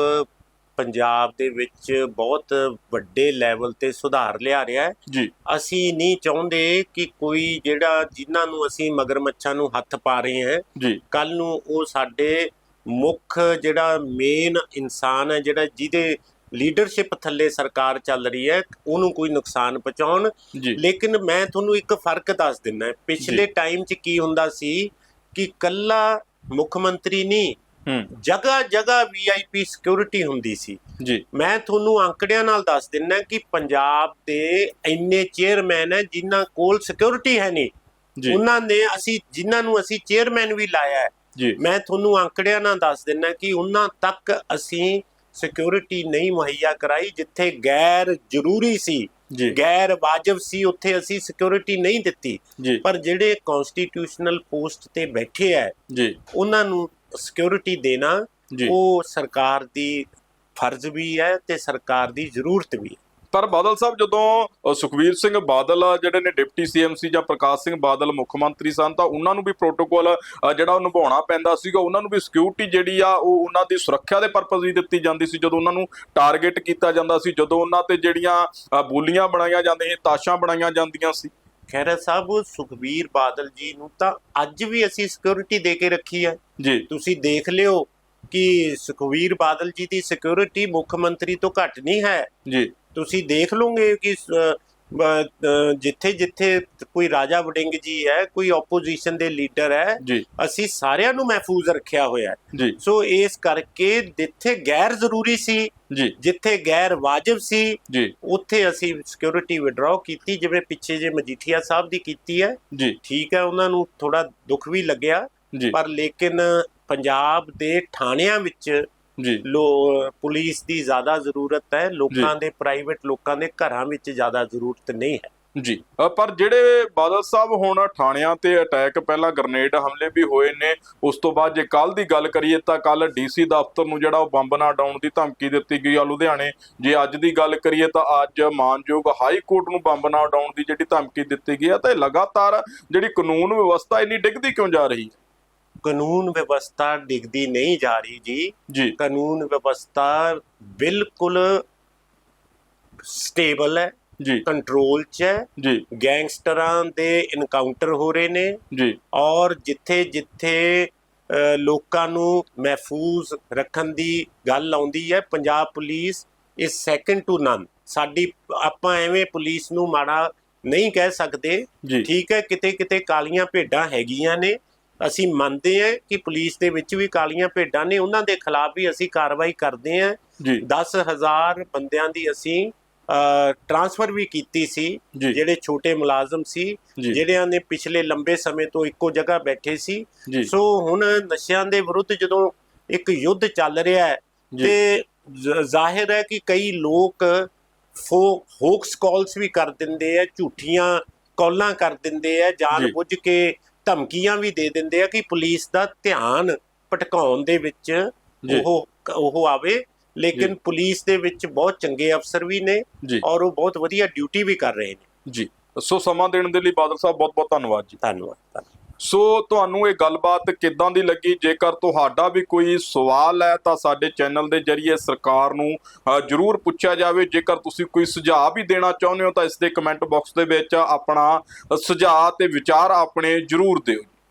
ਪੰਜਾਬ ਦੇ ਵਿੱਚ ਬਹੁਤ ਵੱਡੇ ਲੈਵਲ ਤੇ ਸੁਧਾਰ ਲਿਆ ਰਿਹਾ ਹੈ। ਜੀ। ਅਸੀਂ ਨਹੀਂ ਚਾਹੁੰਦੇ ਕਿ ਕੋਈ ਜਿਹੜਾ ਜਿਨ੍ਹਾਂ ਨੂੰ ਅਸੀਂ ਮਗਰਮੱਛਾਂ ਨੂੰ ਹੱਥ ਪਾ ਰਹੇ ਹਾਂ ਜੀ। ਕੱਲ ਨੂੰ ਉਹ ਸਾਡੇ ਮੁੱਖ ਜਿਹੜਾ ਮੇਨ ਇਨਸਾਨ ਹੈ ਜਿਹੜਾ ਜਿਹਦੇ ਲੀਡਰਸ਼ਿਪ ਥੱਲੇ ਸਰਕਾਰ ਚੱਲ ਰਹੀ ਹੈ ਉਹਨੂੰ ਕੋਈ ਨੁਕਸਾਨ ਪਹੁੰਚਾਉਣ। ਲੇਕਿਨ ਮੈਂ ਤੁਹਾਨੂੰ ਇੱਕ ਫ਼ਰਕ ਦੱਸ ਦਿੰਦਾ। ਪਿਛਲੇ ਟਾਈਮ 'ਚ ਕੀ ਹੁੰਦਾ ਸੀ ਕਿ ਕੱਲਾ ਮੁੱਖ ਮੰਤਰੀ ਨਹੀਂ ਹੂੰ। ਜਗ੍ਹਾ ਜਗ੍ਹਾ ਵੀਆਈਪੀ ਸਿਕਿਉਰਿਟੀ ਹੁੰਦੀ ਸੀ। ਜੀ। ਮੈਂ ਤੁਹਾਨੂੰ ਅੰਕੜਿਆਂ ਨਾਲ ਦੱਸ ਦਿੰਦਾ ਕਿ ਪੰਜਾਬ ਦੇ ਇੰਨੇ ਚੇਅਰਮੈਨ ਹੈ ਜਿਨ੍ਹਾਂ ਕੋਲ ਸਿਕਿਉਰਿਟੀ ਹੈ ਨਹੀਂ। ਜੀ। ਉਹਨਾਂ ਨੇ ਅਸੀਂ ਜਿਨ੍ਹਾਂ ਨੂੰ ਅਸੀਂ ਚੇਅਰਮੈਨ ਵੀ ਲਾਇਆ ਹੈ। ਜੀ। ਮੈਂ ਤੁਹਾਨੂੰ ਅੰਕੜਿਆਂ ਨਾਲ ਦੱਸ ਦਿੰਦਾ ਕਿ ਉਹਨਾਂ ਤੱਕ ਅਸੀਂ ਸਿਕਿਉਰਿਟੀ ਨਹੀਂ ਮੁਹੱਈਆ ਕਰਾਈ ਜਿੱਥੇ ਗੈਰ ਜ਼ਰੂਰੀ ਸੀ ਗੈਰ ਵਾਜਬ ਸੀ ਉੱਥੇ ਅਸੀਂ ਸਿਕਿਉਰਿਟੀ ਨਹੀਂ ਦਿੱਤੀ। ਪਰ ਜਿਹੜੇ ਕਨਸਟੀਟਿਊਸ਼ਨਲ ਪੋਸਟ ਤੇ ਬੈਠੇ ਜੀ। ਉਹਨਾਂ ਨੂੰ ਸਿਕਿਉਰਿਟੀ ਦੇਣਾ ਉਹ ਸਰਕਾਰ ਦੀ ਫਰਜ਼ ਵੀ ਹੈ ਤੇ ਸਰਕਾਰ ਦੀ ਜ਼ਰੂਰਤ ਵੀ ਹੈ ਪਰ ਬਾਦਲ ਸਾਹਿਬ ਜਦੋਂ ਅ, ਸੁਖਬੀਰ ਸਿੰਘ ਬਾਦਲ ਜਿਹੜੇ ਨੇ ਡਿਪਟੀ ਸੀਐਮਸੀ ਜਾਂ ਪ੍ਰਕਾਸ਼ ਸਿੰਘ ਬਾਦਲ ਮੁੱਖ ਮੰਤਰੀ ਸਨ ਤਾਂ ਉਹਨਾਂ ਨੂੰ ਵੀ ਪ੍ਰੋਟੋਕੋਲ ਜਿਹੜਾ ਉਹ ਨਿਭਾਉਣਾ ਪੈਂਦਾ ਸੀਗਾ। ਉਹਨਾਂ ਨੂੰ ਵੀ ਸਿਕਿਉਰਿਟੀ ਜਿਹੜੀ ਆ ਉਹ ਉਹਨਾਂ ਦੀ ਸੁਰੱਖਿਆ ਦੇ ਪਰਪਸ ਵੀ ਦਿੱਤੀ ਜਾਂਦੀ ਸੀ। ਜਦੋਂ ਉਹਨਾਂ ਨੂੰ ਟਾਰਗੇਟ ਕੀਤਾ ਜਾਂਦਾ ਸੀ ਜਦੋਂ ਉਹਨਾਂ ਤੇ ਜਿਹੜੀਆਂ ਬੋਲੀਆਂ ਬਣਾਈਆਂ ਜਾਂਦੀਆਂ ਸੀ ਤਾਸ਼ਾਂ ਬਣਾਈਆਂ ਜਾਂਦੀਆਂ ਸੀ। ਖੈਰਾ ਸਾਹਿਬ ਸੁਖਬੀਰ ਬਾਦਲ ਜੀ ਨੂੰ ਤਾਂ ਅੱਜ ਵੀ ਅਸੀਂ ਸਿਕਿਉਰਿਟੀ ਦੇ ਕੇ ਰੱਖੀ ਹੈ ਜੀ। ਤੁਸੀਂ ਦੇਖ ਲਿਓ ਕਿ ਸੁਖਬੀਰ ਬਾਦਲ ਜੀ ਦੀ ਸਿਕਿਉਰਿਟੀ ਮੁੱਖ ਮੰਤਰੀ ਤੋਂ ਘੱਟ ਨਹੀਂ ਹੈ। ਜੀ। ਤੁਸੀਂ ਦੇਖ ਲਓਗੇ ਕਿ ਜਿੱਥੇ ਜਿੱਥੇ ਕੋਈ ਰਾਜਾ ਵੜਿੰਗ ਜੀ ਹੈ ਕੋਈ ਆਪੋਜੀਸ਼ਨ ਦੇ ਲੀਡਰ ਹੈ ਅਸੀਂ ਸਾਰਿਆਂ ਨੂੰ ਮਹਿਫੂਜ਼ ਰੱਖਿਆ ਹੋਇਆ ਹੈ। ਸੋ ਇਸ ਕਰਕੇ ਜਿੱਥੇ ਗੈਰ ਜ਼ਰੂਰੀ ਸੀ ਜਿੱਥੇ ਗੈਰ ਵਾਜਬ ਸੀ ਉੱਥੇ ਅਸੀਂ ਸਿਕਿਉਰਿਟੀ ਵਿਡਰਾਅ ਕੀਤੀ ਜਿਵੇਂ ਪਿੱਛੇ ਜੇ ਮਜੀਠੀਆ ਸਾਹਿਬ ਦੀ ਕੀਤੀ ਹੈ। ਠੀਕ ਹੈ ਉਹਨਾਂ ਨੂੰ ਥੋੜਾ ਦੁੱਖ ਵੀ ਲੱਗਿਆ। ਪਰ ਲੇਕਿਨ ਪੰਜਾਬ ਦੇ ਥਾਣਿਆਂ ਵਿੱਚ ਜੀ। ਲੋ ਪੁਲਿਸ ਦੀ ਜ਼ਿਆਦਾ ਜ਼ਰੂਰਤ ਹੈ ਲੋਕਾਂ ਦੇ ਪ੍ਰਾਈਵੇਟ ਲੋਕਾਂ ਦੇ ਘਰਾਂ ਵਿੱਚ ਜ਼ਿਆਦਾ ਜ਼ਰੂਰਤ ਨਹੀਂ ਹੈ। ਜੀ। ਪਰ ਜਿਹੜੇ ਬਾਦਲ ਸਾਹਿਬ ਹੁਣ ਥਾਣਿਆਂ ਤੇ ਅਟੈਕ ਪਹਿਲਾਂ ਗ੍ਰਨੇਡ ਹਮਲੇ ਵੀ ਹੋਏ ਨੇ ਉਸ ਤੋਂ ਬਾਅਦ ਜੇ ਕੱਲ ਦੀ ਗੱਲ ਕਰੀਏ ਤਾਂ ਕੱਲ ਡੀਸੀ ਦਫ਼ਤਰ ਨੂੰ ਜਿਹੜਾ ਉਹ ਬੰਬ ਨਾਲ ਡਾਉਣ ਦੀ ਧਮਕੀ ਦਿੱਤੀ ਗਈ ਆ ਲੁਧਿਆਣੇ। ਜੇ ਅੱਜ ਦੀ ਗੱਲ ਕਰੀਏ ਤਾਂ ਅੱਜ ਮਾਨਯੋਗ ਹਾਈ ਕੋਰਟ ਨੂੰ ਬੰਬ ਨਾਲ ਡਾਉਣ ਦੀ ਜਿਹੜੀ ਧਮਕੀ ਦਿੱਤੀ ਗਈ ਆ ਤਾਂ ਇਹ ਲਗਾਤਾਰ ਜਿਹੜੀ ਕਾਨੂੰਨ ਵਿਵਸਥਾ ਇੰਨੀ ਡਿੱਗਦੀ ਕਿਉਂ ਜਾ ਰਹੀ ਹੈ? ਕਾਨੂੰਨ ਵਿਵਸਥਾ ਡਿੱਗਦੀ ਨਹੀਂ ਜਾ ਰਹੀ ਜੀ। ਜੀ। ਕਾਨੂੰਨ ਵਿਵਸਥਾ ਬਿਲਕੁਲ ਸਟੇਬਲ ਹੈ ਜੀ। ਕੰਟਰੋਲ 'ਚ ਹੈ। ਜੀ। ਗੈਂਗਸਟਰਾਂ ਦੇ ਇਨਕਾਊਂਟਰ ਹੋ ਰਹੇ ਨੇ। ਜੀ। ਔਰ ਜਿੱਥੇ ਜਿੱਥੇ ਲੋਕਾਂ ਨੂੰ ਮਹਿਫੂਜ਼ ਰੱਖਣ ਦੀ ਗੱਲ ਆਉਂਦੀ ਹੈ ਪੰਜਾਬ ਪੁਲਿਸ ਇਸ ਸੈਕੰਡ ਟੂ ਨਨ ਸਾਡੀ ਆਪਾਂ ਐਵੇਂ ਪੁਲਿਸ ਨੂੰ ਮਾੜਾ ਨਹੀਂ ਕਹਿ ਸਕਦੇ। ਠੀਕ ਹੈ ਕਿਤੇ ਕਿਤੇ ਕਾਲੀਆਂ ਭੇਡਾਂ ਹੈਗੀਆਂ ਨੇ। ਅਸੀਂ ਮੰਨਦੇ ਹਾਂ ਕਿ ਪੁਲਿਸ ਦੇ ਵਿੱਚ ਵੀ ਕਾਲੀਆਂ ਭੇਡਾਂ ਨੇ ਉਹਨਾਂ ਦੇ ਖਿਲਾਫ ਵੀ ਅਸੀਂ ਕਾਰਵਾਈ ਕਰਦੇ ਹਾਂ। ਜੀ। 10000 ਬੰਦਿਆਂ ਦੀ ਅਸੀਂ ਟ੍ਰਾਂਸਫਰ ਵੀ ਕੀਤੀ ਸੀ ਜਿਹੜੇ ਛੋਟੇ ਮੁਲਾਜ਼ਮ ਸੀ ਜਿਹੜਿਆਂ ਨੇ ਪਿਛਲੇ ਲੰਬੇ ਸਮੇਂ ਤੋਂ ਇੱਕੋ ਜਗ੍ਹਾ ਬੈਠੇ ਸੀ। ਸੋ ਹੁਣ ਨਸ਼ਿਆਂ ਦੇ ਵਿਰੁੱਧ ਜਦੋਂ ਇੱਕ ਯੁੱਧ ਚੱਲ ਰਿਹਾ ਹੈ ਤੇ ਜ਼ਾਹਿਰ ਹੈ ਕਿ ਕਈ ਲੋਕ ਹੋਕਸ ਕਾਲਸ ਵੀ ਕਰ ਦਿੰਦੇ ਆ ਝੂਠੀਆਂ ਕਾਲਾਂ ਕਰ ਦਿੰਦੇ ਆ ਜਾਣ। ਬੁੱਝ ਕੇ ਧਮਕੀਆਂ ਵੀ ਦੇ ਦਿੰਦੇ ਆ ਕਿ ਪੁਲਿਸ ਦਾ ਧਿਆਨ ਭਟਕਾਉਣ ਦੇ ਵਿੱਚ। ਉਹ ਉਹ ਆਵੇ ਲੇਕਿਨ। ਪੁਲਿਸ ਦੇ ਵਿੱਚ ਬਹੁਤ ਚੰਗੇ ਅਫਸਰ ਵੀ ਨੇ ਔਰ ਉਹ ਬਹੁਤ ਵਧੀਆ ਡਿਊਟੀ ਵੀ ਕਰ ਰਹੇ ਨੇ ਜੀ ਸੋ ਸਮਾਂ ਦੇਣ ਦੇ ਲਈ ਬਾਦਲ ਸਾਹਿਬ ਬਹੁਤ ਬਹੁਤ ਧੰਨਵਾਦ ਜੀ ਧੰਨਵਾਦ ਧੰਨਵਾਦ। ਸੋ ਤੁਹਾਨੂੰ ਇਹ ਗੱਲਬਾਤ ਕਿੱਦਾਂ ਦੀ ਲੱਗੀ? ਜੇਕਰ ਤੁਹਾਡਾ ਵੀ ਕੋਈ ਸਵਾਲ ਹੈ, ਤਾਂ ਸਾਡੇ ਚੈਨਲ ਦੇ ਜਰੀਏ ਸਰਕਾਰ ਨੂੰ ਜਰੂਰ ਪੁੱਛਿਆ ਜਾਵੇ। ਜੇਕਰ ਤੁਸੀਂ ਕੋਈ ਸੁਝਾਅ ਵੀ ਦੇਣਾ ਚਾਹੁੰਦੇ ਹੋ, ਤਾਂ ਇਸ ਦੇ ਕਮੈਂਟ ਬਾਕਸ ਦੇ ਵਿੱਚ ਆਪਣਾ ਸੁਝਾਅ ਤੇ ਵਿਚਾਰ ਆਪਣੇ ਜਰੂਰ ਦਿਓ।